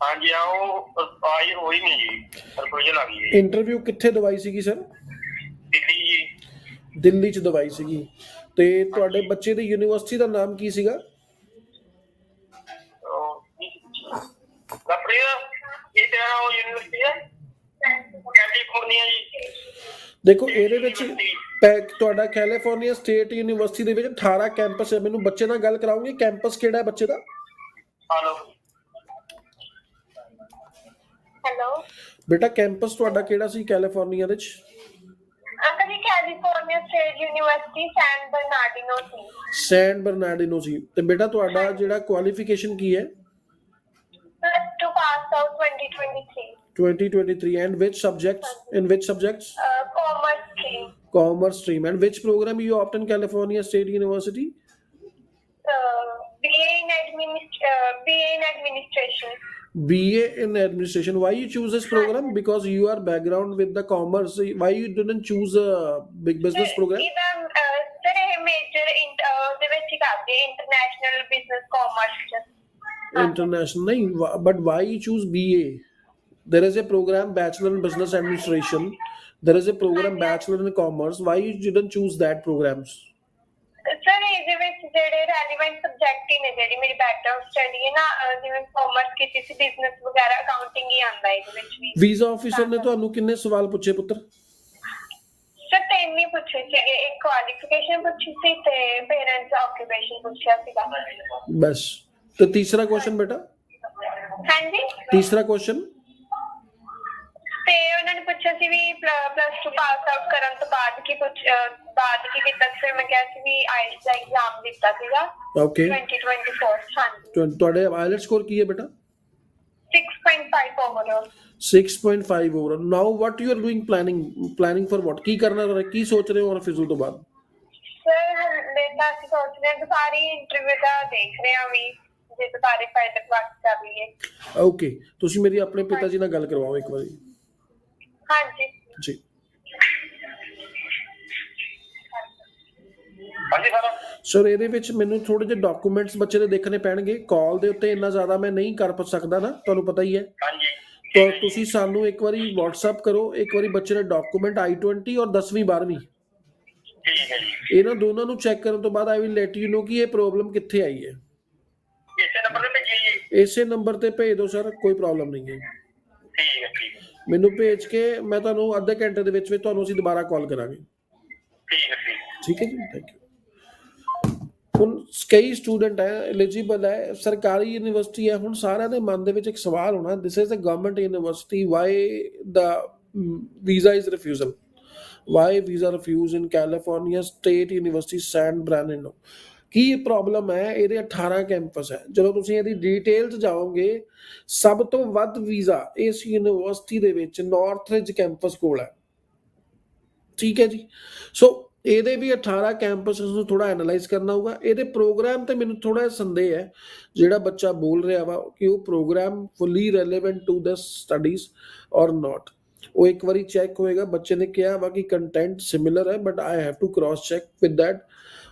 ਹਾਂਜੀ ਆ ਉਹ ਆਈ ਹੋਈ ਨਹੀਂ ਜੀ। ਪ੍ਰਪੋਜ਼ਲ ਆ ਗਈ ਇੰਟਰਵਿਊ ਕਿੱਥੇ ਦਵਾਈ ਸੀਗੀ ਸਰ ਦਿੱਲੀ ਜੀ। ਦਿੱਲੀ ਚ ਦਵਾਈ ਸੀਗੀ। ਤੇ ਤੁਹਾਡੇ ਬੱਚੇ ਦੀ ਯੂਨੀਵਰਸਿਟੀ ਦਾ ਨਾਮ ਕੀ ਸੀਗਾ? ਕਪਰੀਆ ਇਹ ਤੇਰਾ ਉਹ ਯੂਨੀਵਰਸਿਟੀ ਹੈ ਕੈਲੀਫੋਰਨੀਆ ਜੀ। ਦੇਖੋ ਇਹਦੇ ਵਿੱਚ ਪੈ- ਤੁਹਾਡਾ ਕੈਲੀਫੋਰਨੀਆ ਸਟੇਟ ਯੂਨੀਵਰਸਿਟੀ ਦੇ ਵਿੱਚ 18 ਕੈਂਪਸ ਹੈ। ਮੈਨੂੰ ਬੱਚੇ ਨਾਲ ਗੱਲ ਕਰਾਉਂਗੇ ਕੈਂਪਸ ਕਿਹੜਾ ਹੈ ਬੱਚੇ ਦਾ? ਹਲੋ ਹੈਲੋ ਬੇਟਾ ਕੈਂਪਸ ਤੁਹਾਡਾ ਕਿਹੜਾ ਸੀ ਕੈਲੀਫੋਰਨੀਆ ਦੇ ਵਿੱਚ? Uncle ji California state university San Bernardino ਸੀ ਸੈਨ ਬਰਨਾਰਡਿਨੋ ਸੀ ਤੇ ਬੇਟਾ ਤੁਹਾਡਾ ਜਿਹੜਾ ਕੁਆਲੀਫਿਕੇਸ਼ਨ ਕੀ ਹੈ plus 2 pass out 2023 2023 and which subjects in which subjects commerce stream commerce stream and which program you opt in california state university BA in adminis uh, BA in administration BA in administration. Why you choose this program? Because you are background with the commerce. Why you didn't choose a big business program? Even, uh, sir, I major in uh, international business commerce. International, but why you choose BA? There is a program Bachelor in Business Administration. There is a program Bachelor in Commerce. Why you didn't choose that programs? Sir ਇਹਦੇ ਵਿੱਚ ਜਿਹੜੇ relevant subject ਹੀ ਨੇ ਜਿਹੜੀ ਮੇਰੀ background study ਹੈ ਨਾ ਅਹ, ਜਿਵੇਂ commerce ਕੀਤੀ ਸੀ ਬਿਜ਼ਨਸ ਵਗੈਰਾ ਅਕਾਊਂਟਿੰਗ ਹੀ ਆਂਦਾ ਇਹਦੇ ਵਿੱਚ ਵੀ। ਵੀਜ਼ਾ ਆਫੀਸਰ ਨੇ ਤੁਹਾਨੂੰ ਕਿੰਨੇ ਸਵਾਲ ਪੁੱਛੇ ਪੁੱਤਰ? ਸਰ ਤਿੰਨ ਹੀ ਪੁੱਛੇ ਸੀਗੇ ਇੱਕ ਕੁਆਲੀਫਿਕੇਸ਼ਨ ਪੁੱਛੀ ਸੀ ਤੇ ਪੇਰੈਂਟਸ ਆਕੂਪੇਸ਼ਨ ਪੁੱਛਿਆ ਸੀਗਾ। ਬਸ। ਤੇ ਤੀਸਰਾ ਕੁਐਸਚਨ ਬੇਟਾ? ਹਾਂਜੀ? ਤੀਸਰਾ ਕੁਐਸਚਨ ਤੇ ਉਹਨਾਂ ਨੇ ਪੁੱਛਿਆ ਸੀ ਵੀ ਪਲੱਸ 2 ਪਾਸ ਆਊਟ ਕਰਨ ਤੋਂ ਬਾਅਦ ਕੀ ਪੁੱਛ ਅਹ, ਬਾਅਦ ਕੀ ਕੀਤਾ ਸੀ? ਫਿਰ ਮੈਂ ਕਿਹਾ ਸੀ ਵੀ ਆਇਲਟਸ ਦਾ ਐਗਜ਼ਾਮ ਦਿੱਤਾ ਸੀਗਾ। ਓਕੇ 2024 ਹਾਂਜੀ। ਤੁਹਾਡੇ ਆਇਲਟ ਸਕੋਰ ਕੀ ਹੈ ਬੇਟਾ? 6.5 overall 6.5 overall now what you are doing planning planning for what? ਕੀ ਕਰਨਾ ਹੈ? ਕੀ ਸੋਚ ਰਹੇ ਹੋ ਔਰ ਫਿਜ਼ੂਲ ਤੋਂ ਬਾਅਦ? ਸਰ ਹਲੇ ਤਾਂ ਅਸੀਂ ਸੋਚ ਰਹੇ ਹਾਂ ਦੁਬਾਰੀ ਇੰਟਰਵਿਊ ਦਾ ਦੇਖ ਰਹੇ ਹਾਂ ਵੀ ਜੇ ਦੁਬਾਰੇ ਫਾਈਲ ਕਲਾਸ ਕਰ ਲਈਏ ਓਕੇ ਤੁਸੀਂ ਮੇਰੀ ਆਪਣੇ ਪਿਤਾ ਜੀ ਨਾਲ ਗੱਲ ਕਰਵਾਓ ਇੱਕ ਵਾਰੀ। ਹਾਂਜੀ। ਜੀ। ਹਾਂਜੀ ਸਰ ਸਰ ਇਹਦੇ ਵਿੱਚ ਮੈਨੂੰ ਥੋੜੇ ਜਿਹੇ ਡਾਕੂਮੈਂਟਸ ਬੱਚੇ ਦੇ ਦੇਖਣੇ ਪੈਣਗੇ। ਕਾਲ ਦੇ ਉੱਤੇ ਇੰਨਾ ਜ਼ਿਆਦਾ ਮੈਂ ਨਹੀਂ ਕਰ ਪ ਸਕਦਾ ਨਾ ਤੁਹਾਨੂੰ ਪਤਾ ਹੀ ਹੈ। ਹਾਂਜੀ। ਤਾਂ ਤੁਸੀਂ ਸਾਨੂੰ ਇੱਕ ਵਾਰੀ WhatsApp ਕਰੋ ਇੱਕ ਵਾਰੀ ਬੱਚੇ ਦੇ ਡਾਕੂਮੈਂਟ I20 ਔਰ 10ਵੀਂ 12ਵੀਂ ਠੀਕ ਹੈ ਜੀ। ਇਹਨਾਂ ਦੋਨਾਂ ਨੂੰ ਚੈੱਕ ਕਰਨ ਤੋਂ ਬਾਅਦ I will let you know ਕਿ ਇਹ ਪ੍ਰੋਬਲਮ ਕਿੱਥੇ ਆਈ ਹੈ। ਇਸੇ ਨੰਬਰ ਤੇ ਜੀ। ਇਸੇ ਨੰਬਰ ਤੇ ਭੇਜ ਦਿਓ ਸਰ ਕੋਈ ਪ੍ਰੋਬਲਮ ਨਹੀਂ ਹੈ। ਠੀਕ ਹੈ ਠੀਕ ਹੈ। ਮੈਨੂੰ ਭੇਜ ਕੇ ਮੈਂ ਤੁਹਾਨੂੰ ਅੱਧੇ ਘੰਟੇ ਦੇ ਵਿੱਚ ਵਿੱਚ ਤੁਹਾਨੂੰ ਅਸੀਂ ਦੁਬਾਰਾ ਕਾਲ ਕਰਾਂਗੇ। ਠੀਕ ਹੈ ਠੀਕ ਹੈ। ਠੀਕ ਹੈ ਜੀ ਥੈਂਕ ਯੂ ਹੁਣ ਕਈ ਸਟੂਡੈਂਟ ਹੈ ਐਲੀਜੀਬਲ ਹੈ ਸਰਕਾਰੀ ਯੂਨੀਵਰਸਿਟੀ ਹੈ ਹੁਣ ਸਾਰਿਆਂ ਦੇ ਮਨ ਦੇ ਵਿੱਚ ਇੱਕ ਸਵਾਲ ਹੋਣਾ this is a government university why the visa is refusal why visa refuse in California State University San Bernardino ਕੀ ਪ੍ਰੋਬਲਮ ਹੈ? ਇਹਦੇ 18 ਕੈਂਪਸ ਹੈ। ਜਦੋਂ ਤੁਸੀਂ ਇਹਦੀ ਡਿਟੇਲ 'ਚ ਜਾਓਗੇ, ਸਭ ਤੋਂ ਵੱਧ ਵੀਜ਼ਾ ਇਸ ਯੂਨੀਵਰਸਿਟੀ ਦੇ ਵਿੱਚ ਨਾਰਥ ਰਿਜ ਕੈਂਪਸ ਕੋਲ ਹੈ। ਠੀਕ ਹੈ ਜੀ? ਸੋ ਇਹਦੇ ਵੀ 18 ਕੈਂਪਸਸ ਨੂੰ ਥੋੜਾ ਐਨਾਲਾਈਜ਼ ਕਰਨਾ ਹੋਊਗਾ। ਇਹਦੇ ਪ੍ਰੋਗਰਾਮ ਤੇ ਮੈਨੂੰ ਥੋੜਾ ਸੰਦੇਹ ਹੈ, ਜਿਹੜਾ ਬੱਚਾ ਬੋਲ ਰਿਹਾ ਵਾ ਕਿ ਉਹ programme fully relevant to the studies or not ਉਹ ਇੱਕ ਵਾਰੀ ਚੈੱਕ ਹੋਏਗਾ। ਬੱਚੇ ਨੇ ਕਿਹਾ ਵਾ ਕਿ ਕੰਟੈਂਟ ਸਿਮਿਲਰ ਹੈ but I have to cross check with that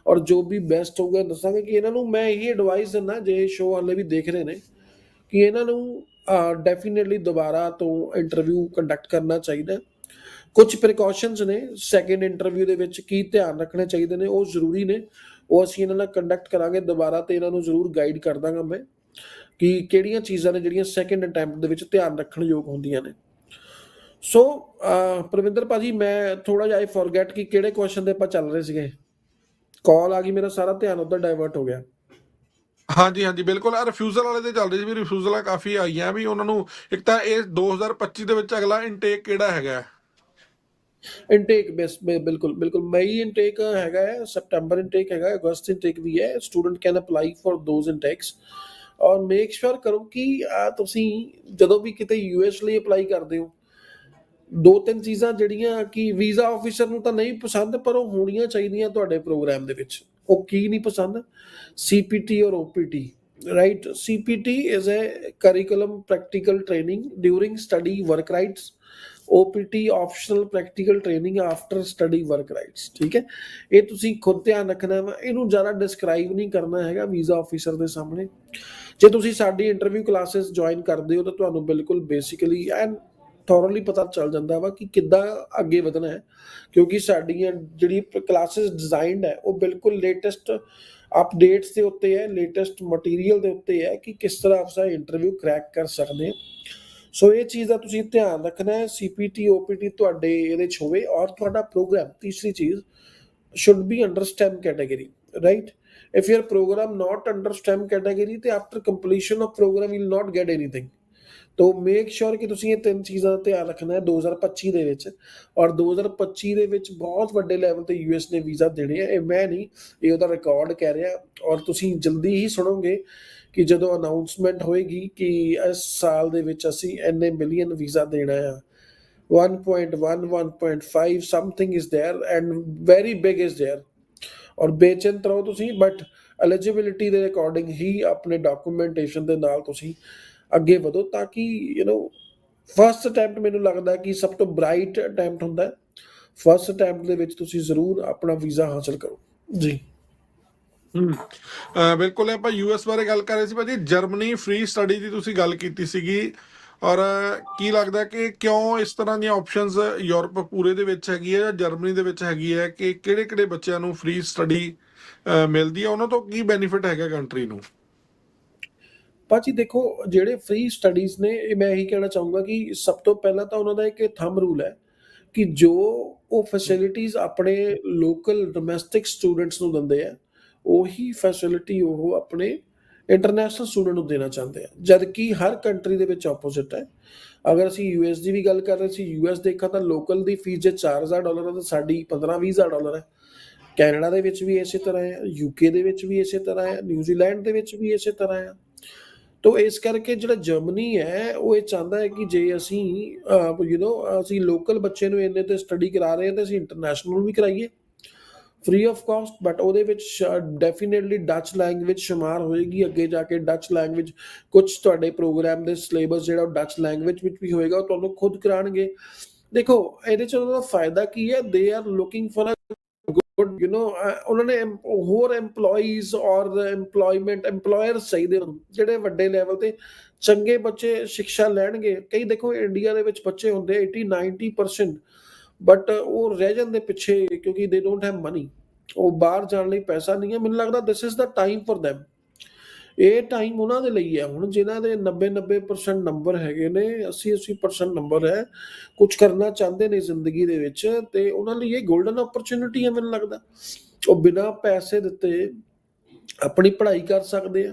ਔਰ ਜੋ ਵੀ ਬੈਸਟ ਹੋਊਗਾ ਦੱਸਾਂਗੇ ਕਿ ਇਹਨਾਂ ਨੂੰ ਮੈਂ ਇਹ ਐਡਵਾਈਸ ਦਿੰਦਾ ਜੇ ਸ਼ੋਅ ਵਾਲੇ ਵੀ ਦੇਖ ਰਹੇ ਨੇ ਕਿ ਇਹਨਾਂ ਨੂੰ ਡੈਫੀਨਿਟਲੀ ਦੁਬਾਰਾ ਤੋਂ ਇੰਟਰਵਿਊ ਕੰਡਕਟ ਕਰਨਾ ਚਾਹੀਦਾ ਹੈ। ਕੁਝ ਪ੍ਰੀਕਾਸ਼ਨਸ ਨੇ ਸੈਕੰਡ ਇੰਟਰਵਿਊ ਦੇ ਵਿੱਚ ਕੀ ਧਿਆਨ ਰੱਖਣੇ ਚਾਹੀਦੇ ਨੇ ਉਹ ਜ਼ਰੂਰੀ ਨੇ। ਉਹ ਅਸੀਂ ਇਹਨਾਂ ਨਾਲ ਕੰਡਕਟ ਕਰਾਂਗੇ ਦੁਬਾਰਾ ਤੇ ਇਹਨਾਂ ਨੂੰ ਜ਼ਰੂਰ ਗਾਈਡ ਕਰ ਦਾਂਗਾ ਮੈਂ ਕਿ ਕਿਹੜੀਆਂ ਚੀਜ਼ਾਂ ਨੇ ਜਿਹੜੀਆਂ ਸੈਕੰਡ ਅਟੈਂਪਟ ਦੇ ਵਿੱਚ ਧਿਆਨ ਰੱਖਣ ਯੋਗ ਹੁੰਦੀਆਂ ਨੇ। ਸੋ ਅਹ, ਪ੍ਰਵਿੰਦਰ ਭਾਜੀ ਮੈਂ ਥੋੜਾ ਜਿਹਾ ਫੋਰਗੇਟ ਕਿ ਕਿਹੜੇ ਕੁਐਸਚਨ ਦੇ ਆਪਾਂ ਚੱਲ ਰਹੇ ਸੀਗੇ। ਕਾਲ ਆ ਗਈ ਮੇਰਾ ਸਾਰਾ ਧਿਆਨ ਉਧਰ ਡਾਇਵਰਟ ਹੋ ਗਿਆ। ਹਾਂਜੀ ਹਾਂਜੀ ਬਿਲਕੁਲ। ਆ ਰਿਫਿਊਜ਼ਲ ਵਾਲੇ ਤੇ ਚੱਲ ਰਹੀ ਸੀ ਵੀ ਰਿਫਿਊਜ਼ਲਾਂ ਕਾਫੀ ਆਈਆਂ ਵੀ ਉਹਨਾਂ ਨੂੰ। ਇੱਕ ਤਾਂ ਇਹ 2025 ਦੇ ਵਿੱਚ ਅਗਲਾ ਇਨਟੇਕ ਕਿਹੜਾ ਹੈਗਾ? ਇਨਟੇਕ ਬਿਲਕੁਲ ਬਿਲਕੁਲ। ਮਈ ਇਨਟੇਕ ਹੈਗਾ ਹੈ ਸਪਟੈਂਬਰ ਇਨਟੇਕ ਹੈਗਾ ਅਗਸਤ ਇਨਟੇਕ ਵੀ ਹੈ। Student can apply for those intakes or make sure ਕਰੋ ਕਿ ਤੁਸੀਂ ਜਦੋਂ ਵੀ ਕਿਤੇ ਯੂਐਸ ਲਈ ਅਪਲਾਈ ਕਰਦੇ ਹੋ ਦੋ ਤਿੰਨ ਚੀਜ਼ਾਂ ਜਿਹੜੀਆਂ ਕਿ ਵੀਜ਼ਾ ਆਫੀਸਰ ਨੂੰ ਤਾਂ ਨਹੀਂ ਪਸੰਦ, ਪਰ ਉਹ ਹੋਣੀਆਂ ਚਾਹੀਦੀਆਂ ਤੁਹਾਡੇ ਪ੍ਰੋਗਰਾਮ ਦੇ ਵਿੱਚ। ਉਹ ਕੀ ਨਹੀਂ ਪਸੰਦ? ਸੀਪੀਟੀ ਔਰ ਓਪੀਟੀ right? Cpt is a curriculum practical training during study work rights. Opt optional practical training after study work rights ਠੀਕ ਹੈ ਇਹ ਤੁਸੀਂ ਖੁਦ ਧਿਆਨ ਰੱਖਣਾ ਵਾ। ਇਹਨੂੰ ਜ਼ਿਆਦਾ ਡਿਸਕ੍ਰਾਈਬ ਨਹੀਂ ਕਰਨਾ ਹੈਗਾ ਵੀਜ਼ਾ ਆਫੀਸਰ ਦੇ ਸਾਹਮਣੇ। ਜੇ ਤੁਸੀਂ ਸਾਡੀ ਇੰਟਰਵਿਊ ਕਲਾਸਿਸ ਜੁਆਇਨ ਕਰਦੇ ਹੋ ਤਾਂ ਤੁਹਾਨੂੰ ਬਿਲਕੁਲ ਬੇਸਿਕਲੀ ਐਂਡ ਥੋਰਲੀ ਪਤਾ ਚੱਲ ਜਾਂਦਾ ਵਾ ਕਿ ਕਿੱਦਾਂ ਅੱਗੇ ਵਧਣਾ ਹੈ ਕਿਉਂਕਿ ਸਾਡੀਆਂ ਜਿਹੜੀ ਕਲਾਸਿਸ ਡਿਜ਼ਾਈਨਡ ਹੈ ਉਹ ਬਿਲਕੁਲ ਲੇਟੈਸਟ ਅਪਡੇਟਸ ਦੇ ਉੱਤੇ ਹੈ ਲੇਟੈਸਟ ਮਟੀਰੀਅਲ ਦੇ ਉੱਤੇ ਹੈ ਕਿ ਕਿਸ ਤਰ੍ਹਾਂ ਆਪਾਂ ਇੰਟਰਵਿਊ ਕਰੈਕ ਕਰ ਸਕਦੇ ਹਾਂ ਸੋ ਇਹ ਚੀਜ਼ ਦਾ ਤੁਸੀਂ ਧਿਆਨ ਰੱਖਣਾ ਹੈ ਸੀਪੀਟੀ ਓਪੀਟੀ ਤੁਹਾਡੇ ਇਹਦੇ ਚ ਹੋਵੇ ਔਰ ਤੁਹਾਡਾ ਪ੍ਰੋਗਰਾਮ ਤੀਸਰੀ ਚੀਜ਼ should be under STEM category, right? If your program not under STEM category, ਤੇ after completion of program you will not get anything. ਤੋ ਮੇਕ ਸ਼ੋਰ ਕਿ ਤੁਸੀਂ ਇਹ ਤਿੰਨ ਚੀਜ਼ਾਂ ਦਾ ਧਿਆਨ ਰੱਖਣਾ ਹੈ 2025 ਦੇ ਵਿੱਚ ਔਰ 2025 ਦੇ ਵਿੱਚ ਬਹੁਤ ਵੱਡੇ ਲੈਵਲ ਤੇ ਯੂਐਸ ਨੇ ਵੀਜ਼ਾ ਦੇਣੇ ਆ। ਇਹ ਮੈਂ ਨਹੀਂ, ਇਹ ਉਹਦਾ ਰਿਕਾਰਡ ਕਹਿ ਰਿਹਾ ਔਰ ਤੁਸੀਂ ਜਲਦੀ ਹੀ ਸੁਣੋਗੇ ਕਿ ਜਦੋਂ ਅਨਾਉਂਸਮੈਂਟ ਹੋਏਗੀ ਕਿ ਇਸ ਸਾਲ ਦੇ ਵਿੱਚ ਅਸੀਂ ਇੰਨੇ ਮਿਲੀਅਨ ਵੀਜ਼ਾ ਦੇਣਾ ਆ। 1.1 1.5 something is there and very big is there ਔਰ ਬੇਚਿੰਤ ਰਹੋ ਤੁਸੀਂ ਬਟ ਐਲੀਜੀਬਿਲਿਟੀ ਦੇ ਅਕੋਰਡਿੰਗ ਹੀ ਆਪਣੇ ਡਾਕੂਮੈਂਟੇਸ਼ਨ ਦੇ ਨਾਲ ਤੁਸੀਂ ਅੱਗੇ ਵਧੋ ਤਾਂ ਕਿ ਯੂ نو ਫਰਸਟ ਅਟੈਂਪਟ ਮੈਨੂੰ ਲੱਗਦਾ ਕਿ ਸਭ ਤੋਂ ਬ੍ਰਾਈਟ ਅਟੈਂਪਟ ਹੁੰਦਾ ਹੈ। ਫਰਸਟ ਅਟੈਂਪਟ ਦੇ ਵਿੱਚ ਤੁਸੀਂ ਜ਼ਰੂਰ ਆਪਣਾ ਵੀਜ਼ਾ ਹਾਸਲ ਕਰੋ। ਜੀ। ਹੂੰ। ਅਹ ਬਿਲਕੁਲ ਆਪਾਂ ਯੂਐਸ ਬਾਰੇ ਗੱਲ ਕਰ ਰਹੇ ਸੀ ਭਾਜੀ। ਜਰਮਨੀ ਫ੍ਰੀ ਸਟੱਡੀ ਦੀ ਤੁਸੀਂ ਗੱਲ ਕੀਤੀ ਸੀਗੀ। ਔਰ ਕੀ ਲੱਗਦਾ ਕਿ ਕਿਉਂ ਇਸ ਤਰ੍ਹਾਂ ਦੀਆਂ ਆਪਸ਼ਨਸ ਯੂਰਪ ਪੂਰੇ ਦੇ ਵਿੱਚ ਹੈਗੀ ਹੈ ਜਾਂ ਜਰਮਨੀ ਦੇ ਵਿੱਚ ਹੈਗੀ ਹੈ ਕਿ ਕਿਹੜੇ ਕਿਹੜੇ ਬੱਚਿਆਂ ਨੂੰ ਫ੍ਰੀ ਸਟੱਡੀ ਮਿਲਦੀ ਹੈ? ਉਹਨਾਂ ਤੋਂ ਕੀ ਬੈਨੀਫਿਟ ਹੈਗਾ ਕੰਟਰੀ ਨੂੰ? ਭਾਜੀ ਦੇਖੋ, ਜਿਹੜੇ ਫ੍ਰੀ ਸਟੱਡੀਜ਼ ਨੇ, ਇਹ ਮੈਂ ਇਹੀ ਕਹਿਣਾ ਚਾਹੂੰਗਾ ਕਿ ਸਭ ਤੋਂ ਪਹਿਲਾਂ ਤਾਂ ਉਹਨਾਂ ਦਾ ਇੱਕ ਥੰਬ ਰੂਲ ਹੈ ਕਿ ਜੋ ਉਹ ਫੈਸਿਲਿਟੀਆਂ ਆਪਣੇ ਲੋਕਲ ਡੋਮੈਸਟਿਕ ਸਟੂਡੈਂਟਸ ਨੂੰ ਦਿੰਦੇ ਆ, ਉਹੀ ਫੈਸਿਲਿਟੀ ਉਹ ਆਪਣੇ ਇੰਟਰਨੈਸ਼ਨਲ ਸਟੂਡੈਂਟ ਨੂੰ ਦੇਣਾ ਚਾਹੁੰਦੇ ਆ। ਜਦ ਕਿ ਹਰ ਕੰਟਰੀ ਦੇ ਵਿੱਚ ਆਪੋਜ਼ਿਟ ਹੈ। ਅਗਰ ਅਸੀਂ ਯੂਐਸ ਦੀ ਵੀ ਗੱਲ ਕਰ ਰਹੇ ਸੀ ਯੂਐਸ ਦੇਖਾ ਤਾਂ ਲੋਕਲ ਦੀ ਫੀਸ ਜੇ 4000 ਡਾਲਰ ਹੈ ਤਾਂ ਸਾਡੀ 15-20000 ਡਾਲਰ ਹੈ। ਕੈਨੇਡਾ ਦੇ ਵਿੱਚ ਵੀ ਇਸੇ ਤਰ੍ਹਾਂ ਹੈ ਯੂਕੇ ਦੇ ਵਿੱਚ ਵੀ ਇਸੇ ਤਰ੍ਹਾਂ ਹੈ ਨਿਊਜ਼ੀਲੈਂਡ ਦੇ ਵਿੱਚ ਵੀ ਇਸੇ ਤਰ੍ਹਾਂ ਹੈ। ਤੋ ਇਸ ਕਰਕੇ ਜਿਹੜਾ ਜਰਮਨੀ ਹੈ, ਉਹ ਇਹ ਚਾਹੁੰਦਾ ਹੈ ਕਿ ਜੇ ਅਸੀਂ ਯੂ نو ਅਸੀਂ ਲੋਕਲ ਬੱਚੇ ਨੂੰ ਇੰਨੇ ਤੇ ਸਟੱਡੀ ਕਰਾ ਰਹੇ ਹਾਂ ਤੇ ਅਸੀਂ ਇੰਟਰਨੈਸ਼ਨਲ ਵੀ ਕਰਾਈਏ। ਫ੍ਰੀ ਆਫ ਕਾਸਟ ਬਟ ਉਹਦੇ ਵਿੱਚ ਡੈਫੀਨਿਟਲੀ ਡੱਚ ਲੈਂਗੁਏਜ ਸ਼ਮਾਰ ਹੋਏਗੀ, ਅੱਗੇ ਜਾ ਕੇ ਡੱਚ ਲੈਂਗੁਏਜ ਕੁਝ ਤੁਹਾਡੇ ਪ੍ਰੋਗਰਾਮ ਦੇ ਸਿਲੇਬਸ ਜਿਹੜਾ ਉਹ ਡੱਚ ਲੈਂਗੁਏਜ ਵਿੱਚ ਵੀ ਹੋਏਗਾ, ਉਹ ਤੁਹਾਨੂੰ ਖੁਦ ਕਰਾਣਗੇ ਦੇਖੋ, ਇਹਦੇ ਚ ਉਹਨਾਂ ਦਾ ਫਾਇਦਾ ਕੀ ਹੈ? They are looking for good you know ਉਹਨਾਂ ਨੇ ਹੋਰ EMPLOYEES ਔਰ EMPLOYMENT, EMPLOYERS ਚਾਹੀਦੇ ਹਨ ਜਿਹੜੇ ਵੱਡੇ ਲੈਵਲ ਤੇ ਚੰਗੇ ਬੱਚੇ ਸਿੱਖਿਆ ਲੈਣਗੇ। ਕਈ ਦੇਖੋ ਇੰਡੀਆ ਦੇ ਵਿੱਚ ਬੱਚੇ ਹੁੰਦੇ 80 90% ਬਟ ਉਹ ਰਹਿ ਜਾਂਦੇ ਪਿੱਛੇ ਕਿਉਂਕਿ ਦੇ ਡੋਨਟ ਹੈਵ ਮਨੀ ਉਹ ਬਾਹਰ ਜਾਣ ਲਈ ਪੈਸਾ ਨਹੀਂ ਹੈ ਮੈਨੂੰ ਲੱਗਦਾ this is the time for them ਇਹ ਟਾਈਮ ਉਹਨਾਂ ਦੇ ਲਈ ਹੈ। ਹੁਣ ਜਿਨ੍ਹਾਂ ਦੇ 90 90% ਨੰਬਰ ਹੈਗੇ ਨੇ 80 80% ਨੰਬਰ ਹੈ ਕੁਝ ਕਰਨਾ ਚਾਹੁੰਦੇ ਨੇ ਜ਼ਿੰਦਗੀ ਦੇ ਵਿੱਚ ਤੇ ਉਹਨਾਂ ਲਈ ਇਹ 골ਡਨ ਓਪਰਚ्युनिटी ਹੈ ਮੈਨੂੰ ਲੱਗਦਾ। ਉਹ ਬਿਨਾਂ ਪੈਸੇ ਦਿੱਤੇ ਆਪਣੀ ਪੜ੍ਹਾਈ ਕਰ ਸਕਦੇ ਆ।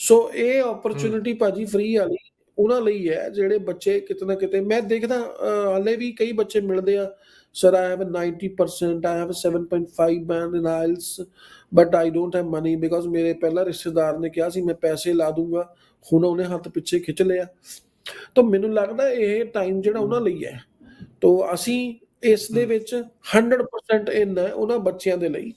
ਸੋ ਇਹ ਓਪਰਚ्युनिटी ਭਾਜੀ ਫ੍ਰੀ ਵਾਲੀ ਉਹਨਾਂ ਲਈ ਹੈ ਜਿਹੜੇ ਬੱਚੇ ਕਿਤਨਾ ਕਿਤੇ ਮੈਂ ਦੇਖਦਾ ਹਾਲੇ ਵੀ ਕਈ ਬੱਚੇ ਮਿਲਦੇ ਆ। Sir I have 90% I have 7.5 band in IELTS but I don't have money because ਮੇਰੇ ਪਹਿਲਾ ਰਿਸ਼ਤੇਦਾਰ ਨੇ ਕਿਹਾ ਸੀ ਮੈਂ ਪੈਸੇ ਲਾ ਦੂੰਗਾ। ਹੁਣ ਉਹਨੇ ਹੱਥ ਪਿੱਛੇ ਖਿੱਚ ਲਿਆ। ਤਾਂ ਮੈਨੂੰ ਲੱਗਦਾ ਇਹ ਟਾਈਮ ਜਿਹੜਾ ਉਹਨਾਂ ਲਈ ਹੈ। ਤੋਂ ਅਸੀਂ ਇਸ ਦੇ ਵਿੱਚ 100% ਇਨ ਹੈ ਉਹਨਾਂ ਬੱਚਿਆਂ ਦੇ ਲਈ।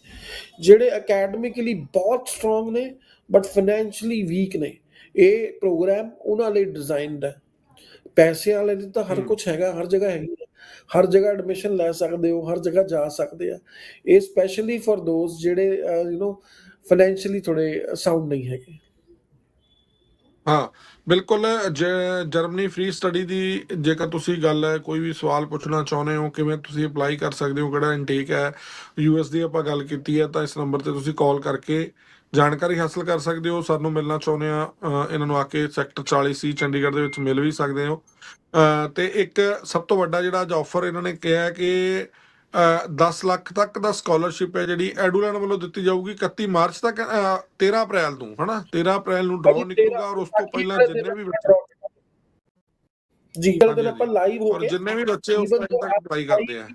ਜਿਹੜੇ ਅਕੈਡਮਿਕਲੀ ਬਹੁਤ ਸਟਰੋਂਗ ਨੇ ਬਟ ਫਾਈਨੈਂਸ਼ੀਅਲੀ ਵੀਕ ਨੇ। ਇਹ ਪ੍ਰੋਗਰਾਮ ਉਹਨਾਂ ਲਈ ਡਿਜ਼ਾਈਨਡ ਹੈ। ਪੈਸੇ ਵਾਲੇ ਦੀ ਤਾਂ ਹਰ। ਕੁਝ ਹੈਗਾ ਹਰ ਜਗ੍ਹਾ ਹੈਗੀ ਹਰ ਜਗ੍ਹਾ ਐਡਮਿਸ਼ਨ ਲੈ ਸਕਦੇ ਹੋ, ਹਰ ਜਗ੍ਹਾ ਜਾ ਸਕਦੇ ਆ। ਇਹ ਸਪੈਸ਼ਲੀ ਫॉर ਦੋਸ ਜਿਹੜੇ ਯੂ نو ਫਾਈਨੈਂਸ਼ੀਅਲੀ ਥੋੜੇ ਸਾਊਂਡ ਨਹੀਂ ਹੈਗੇ। ਹਾਂ, ਬਿਲਕੁਲ ਜਰਮਨੀ ਫ੍ਰੀ ਸਟੱਡੀ ਦੀ ਜੇਕਰ ਤੁਸੀਂ ਗੱਲ ਹੈ ਕੋਈ ਵੀ ਸਵਾਲ ਪੁੱਛਣਾ ਚਾਹੁੰਦੇ ਹੋ, ਕਿਵੇਂ ਤੁਸੀਂ ਅਪਲਾਈ ਕਰ ਸਕਦੇ ਹੋ, ਕਿਹੜਾ ਇਨਟੇਕ ਹੈ ਯੂਐਸ ਦੀ ਆਪਾਂ ਗੱਲ ਕੀਤੀ ਹੈ, ਤਾਂ ਇਸ ਨੰਬਰ ਤੇ ਤੁਸੀਂ ਕਾਲ ਕਰਕੇ ਜਾਣਕਾਰੀ ਹਾਸਲ ਕਰ ਸਕਦੇ ਹੋ ਸਾਨੂੰ ਮਿਲਣਾ ਚਾਹੁੰਦੇ ਆ ਇਹਨਾਂ ਨੂੰ ਆ ਕੇ ਸੈਕਟਰ 40 ਸੀ ਚੰਡੀਗੜ੍ਹ ਦੇ ਵਿੱਚ ਮਿਲ ਵੀ ਸਕਦੇ ਹੋ। ਤੇ ਇੱਕ ਸਭ ਤੋਂ ਵੱਡਾ ਜਿਹੜਾ ਅੱਜ ਆਫਰ ਇਹਨਾਂ ਨੇ ਕਿਹਾ ਕਿ ਅ, 10 ਲੱਖ ਤੱਕ ਦਾ ਸਕਾਲਰਸ਼ਿਪ ਹੈ ਜਿਹੜੀ ਐਡੂਲੈਂਡ ਵੱਲੋਂ ਦਿੱਤੀ ਜਾਊਗੀ 31 ਮਾਰਚ ਤੱਕ ਅ, 13 ਅਪ੍ਰੈਲ ਨੂੰ ਹਨਾ? 13 ਅਪ੍ਰੈਲ ਨੂੰ ਡਰਾਅ ਨਿਕਲੂਗਾ ਔਰ ਉਸ ਤੋਂ ਪਹਿਲਾਂ ਜਿੰਨੇ ਵੀ ਬੱਚੇ ਜੀ ਦਿਨ ਆਪਾਂ ਲਾਈਵ ਹੋ ਔਰ ਕੇ ਜਿੰਨੇ ਵੀ ਬੱਚੇ ਉਸ ਟਾਈਮ ਤੱਕ ਅਪਲਾਈ ਕਰਦੇ ਆ।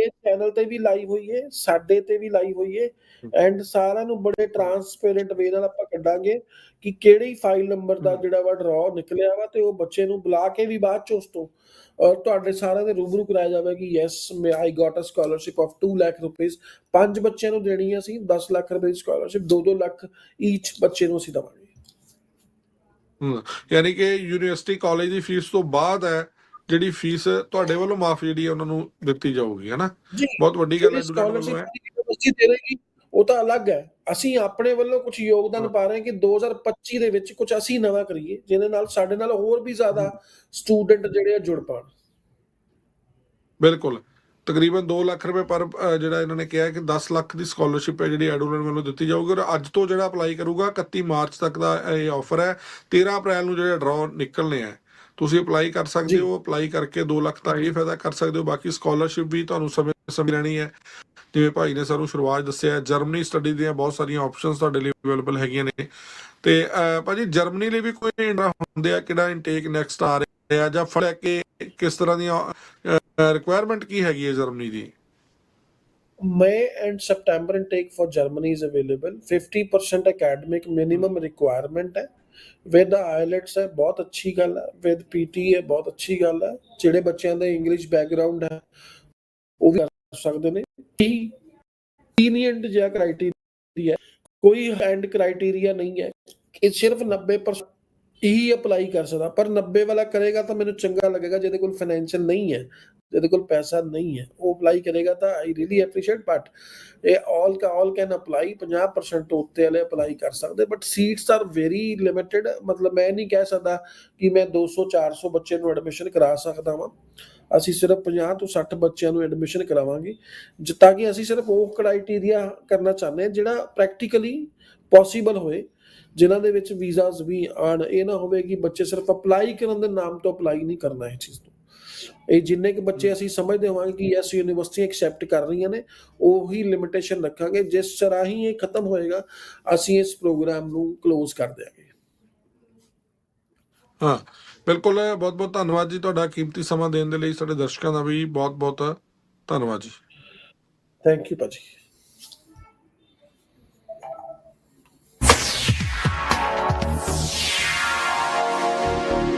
ਤੁਹਾਡੇ ਚੈਨਲ ਤੇ ਵੀ ਲਾਈਵ ਹੋਈ ਹੈ ਸਾਡੇ ਤੇ ਵੀ ਲਾਈਵ ਹੋਈ ਹੈ ਐਂਡ ਸਾਰਿਆਂ ਨੂੰ ਬੜੇ ਟਰਾਂਸਪੇਰੈਂਟ ਵੇ ਨਾਲ ਆਪਾਂ ਕੱਢਾਂਗੇ ਕਿ ਕਿਹੜੀ ਫਾਈਲ ਨੰਬਰ ਦਾ। ਜਿਹੜਾ ਵਾ ਡਰਾਅ ਨਿਕਲਿਆ ਵਾ ਤੇ ਉਹ ਬੱਚੇ ਨੂੰ ਬੁਲਾ ਕੇ ਵੀ ਬਾਅਦ ਚ ਉਸ ਤੋਂ ਅਹ, ਤੁਹਾਡੇ ਸਾਰਿਆਂ ਦੇ ਰੂਬਰੂ ਕਰਾਇਆ ਜਾਵੇ ਕਿ ਯੈਸ ਮੈਂ I got a scholarship of 2 lakh rupees ਪੰਜ ਬੱਚਿਆਂ ਨੂੰ ਦੇਣੀ ਹੈ ਅਸੀਂ 10 ਲੱਖ ਰੁਪਏ ਦੀ ਸਕਾਲਰਸ਼ਿਪ 2-2 ਲੱਖ ਈਚ ਬੱਚੇ ਨੂੰ ਅਸੀਂ ਦਵਾਂਗੇ ਯਾਨੀ ਕਿ ਯੂਨੀਵਰਸਿਟੀ ਕਾਲਜ ਦੀ ਫੀਸ ਤੋਂ ਬਾਅਦ ਹੈ ਜਿਹੜੀ ਫੀਸ ਤੁਹਾਡੇ ਵੱਲੋਂ ਮਾਫ ਜਿਹੜੀ ਹੈ ਉਹਨਾਂ ਨੂੰ ਦਿੱਤੀ ਜਾਊਗੀ ਹਨਾ ਬਹੁਤ ਵੱਡੀ ਗੱਲ ਹੈ ਯੂਨੀਵਰਸਿਟੀ ਦੇ ਰਹੇਗੀ ਉਹ ਤਾਂ ਅਲੱਗ ਹੈ। ਅਸੀਂ ਆਪਣੇ ਵੱਲੋਂ ਕੁਝ ਯੋਗਦਾਨ ਪਾ ਰਹੇ ਹਾਂ ਕਿ 2025 ਦੇ ਵਿੱਚ ਕੁਝ ਅਸੀਂ ਨਵਾਂ ਕਰੀਏ ਜਿਹਦੇ ਨਾਲ ਸਾਡੇ ਨਾਲ ਹੋਰ ਵੀ ਜ਼ਿਆਦਾ ਸਟੂਡੈਂਟ ਜਿਹੜੇ ਆ ਜੁੜ ਪਾਣ। ਬਿਲਕੁਲ। ਤਕਰੀਬਨ 2 ਲੱਖ ਰੁਪਏ ਪਰ ਜਿਹੜਾ ਇਹਨਾਂ ਨੇ ਕਿਹਾ ਕਿ 10 ਲੱਖ ਦੀ ਸਕਾਲਰਸ਼ਿਪ ਹੈ ਜਿਹੜੀ ਐਡੂਲੈਂਡ ਵੱਲੋਂ ਦਿੱਤੀ ਜਾਊਗੀ ਔਰ ਅੱਜ ਤੋਂ ਜਿਹੜਾ ਅਪਲਾਈ ਕਰੂਗਾ 31 ਮਾਰਚ ਤੱਕ ਦਾ ਇਹ ਆਫਰ ਹੈ। 13 ਅਪ੍ਰੈਲ ਨੂੰ ਜਿਹੜੇ ਡਰਾਅ ਨਿਕਲਨੇ ਆ ਤੁਸੀਂ ਅਪਲਾਈ ਕਰ ਸਕਦੇ। ਹੋ ਅਪਲਾਈ ਕਰਕੇ 2 ਲੱਖ ਦਾ ਇਹ ਫਾਇਦਾ ਕਰ ਸਕਦੇ ਹੋ। ਬਾਕੀ ਸਕਾਲਰਸ਼ਿਪ ਵੀ ਤੁਹਾਨੂੰ ਸਮੇਂ ਸਮੇਂ ਲੈਣੀ ਹੈ। ਜਿਵੇਂ ਭਾਈ ਨੇ ਸਾਨੂੰ ਸ਼ੁਰੂਆਤ ਦੱਸਿਆ ਜਰਮਨੀ ਸਟੱਡੀ ਦੀਆਂ ਬਹੁਤ ਸਾਰੀਆਂ ਆਪਸ਼ਨਸ ਤੁਹਾਡੇ ਲਈ ਅਵੇਲੇਬਲ ਹੈਗੀਆਂ ਨੇ। ਤੇ ਭਾਜੀ ਜਰਮਨੀ ਲਈ ਵੀ ਕੋਈ ਇੰਟਰਾ ਹੁੰਦੇ ਆ ਕਿਹੜਾ ਇਨਟੇਕ ਨੈਕਸਟ ਆ ਰਿਹਾ ਜਾਂ ਫੜ ਕੇ ਕਿਸ ਤਰ੍ਹਾਂ ਦੀਆਂ ਰਿਕੁਆਇਰਮੈਂਟ ਕੀ ਹੈਗੀ ਹੈ ਜਰਮਨੀ ਦੀ? May and September intake for Germany is available. 50% academic minimum requirement ਹੈ। With IELTS ਹੈ ਬਹੁਤ ਅੱਛੀ ਗੱਲ ਹੈ। With PT ਹੈ ਬਹੁਤ ਅੱਛੀ ਗੱਲ ਹੈ। ਜਿਹੜੇ ਬੱਚਿਆਂ ਦਾ ਇੰਗਲਿਸ਼ ਬੈਕਗ੍ਰਾਉਂਡ ਹੈ, ਉਹ ਵੀ ਕਰ ਸਕਦੇ ਨੇ। ਲੀਨੀਅੰਟ ਜਿਹਾ ਕ੍ਰਾਈਟੇਰੀਆ ਕੋਈ ਐਂਡ ਕ੍ਰਾਈਟੇਰੀਆ ਨਹੀਂ ਹੈ। ਇਹ ਸਿਰਫ 90% ਹੀ ਅਪਲਾਈ ਕਰ ਸਕਦਾ। ਪਰ 90 ਵਾਲਾ ਕਰੇਗਾ ਤਾਂ ਮੈਨੂੰ ਚੰਗਾ ਲੱਗੇਗਾ, ਜਿਹਦੇ ਕੋਲ ਫਾਈਨੈਂਸ਼ੀਅਲ ਨਹੀਂ ਹੈ, ਜਿਹਦੇ ਕੋਲ ਪੈਸਾ ਨਹੀਂ ਹੈ। ਉਹ ਅਪਲਾਈ ਕਰੇਗਾ ਤਾਂ ਆਈ ਰੀਲੀ ਐਪਰੀਸ਼ੀਏਟ ਬਟ ਇਹ ਆਲ ਕਾ ਆਲ ਕੈਨ ਅਪਲਾਈ 50% ਤੋਂ ਉੱਤੇ ਵਾਲੇ ਅਪਲਾਈ ਕਰ ਸਕਦੇ but seats are very limited ਮਤਲਬ ਮੈਂ ਨਹੀਂ ਕਹਿ ਸਕਦਾ ਕਿ ਮੈਂ 200 400 ਬੱਚੇ ਨੂੰ ਐਡਮਿਸ਼ਨ ਕਰਾ ਸਕਦਾ ਵਾਂ। ਅਸੀਂ ਸਿਰਫ 50 ਤੋਂ 60 ਬੱਚਿਆਂ ਨੂੰ ਐਡਮਿਸ਼ਨ ਕਰਾਵਾਂਗੇ। ਜ- ਤਾਂ ਕਿ ਅਸੀਂ ਸਿਰਫ ਉਹ ਕ੍ਰਾਈਟੇਰੀਆ ਕਰਨਾ ਚਾਹੁੰਦੇ ਹਾਂ, ਜਿਹੜਾ ਪ੍ਰੈਕਟੀਕਲੀ ਪੋਸੀਬਲ ਹੋਏ। ਜਿਨ੍ਹਾਂ ਦੇ ਵਿੱਚ ਵੀਜ਼ਾਸ ਵੀ ਆਣ ਇਹ ਨਾ ਹੋਵੇ ਕਿ ਬੱਚੇ ਸਿਰਫ ਅਪਲਾਈ ਕਰਨ ਦੇ ਨਾਮ ਤੋਂ ਅਪਲਾਈ ਨਹੀਂ ਕਰਨਾ ਇਹ ਚੀਜ਼ ਨੂੰ। ਇਹ ਜਿੰਨੇ ਕਿ ਬੱਚੇ ਅਸੀਂ ਸਮਝਦੇ ਹੋਵਾਂਗੇ ਕਿ ਯੈਸ ਯੂਨੀਵਰਸਿਟੀ ਐਕਸੈਪਟ ਕਰ ਰਹੀਆਂ ਨੇ ਉਹੀ ਲਿਮਿਟੇਸ਼ਨ ਰੱਖਾਂਗੇ ਜਿਸ ਤਰ੍ਹਾਂ ਹੀ ਇਹ ਖਤਮ ਹੋਏਗਾ ਅਸੀਂ ਇਸ ਪ੍ਰੋਗਰਾਮ ਨੂੰ ਕਲੋਜ਼ ਕਰ ਦਿਆਂਗੇ। ਹਾਂ ਬਿਲਕੁਲ ਬਹੁਤ ਬਹੁਤ ਧੰਨਵਾਦ ਜੀ ਤੁਹਾਡਾ ਕੀਮਤੀ ਸਮਾਂ ਦੇਣ ਦੇ ਲਈ ਸਾਡੇ ਦਰਸ਼ਕਾਂ ਦਾ ਵੀ ਬਹੁਤ ਬਹੁਤ ਧੰਨਵਾਦ ਜੀ। ਥੈਂਕ ਯੂ ਭਾਜੀ।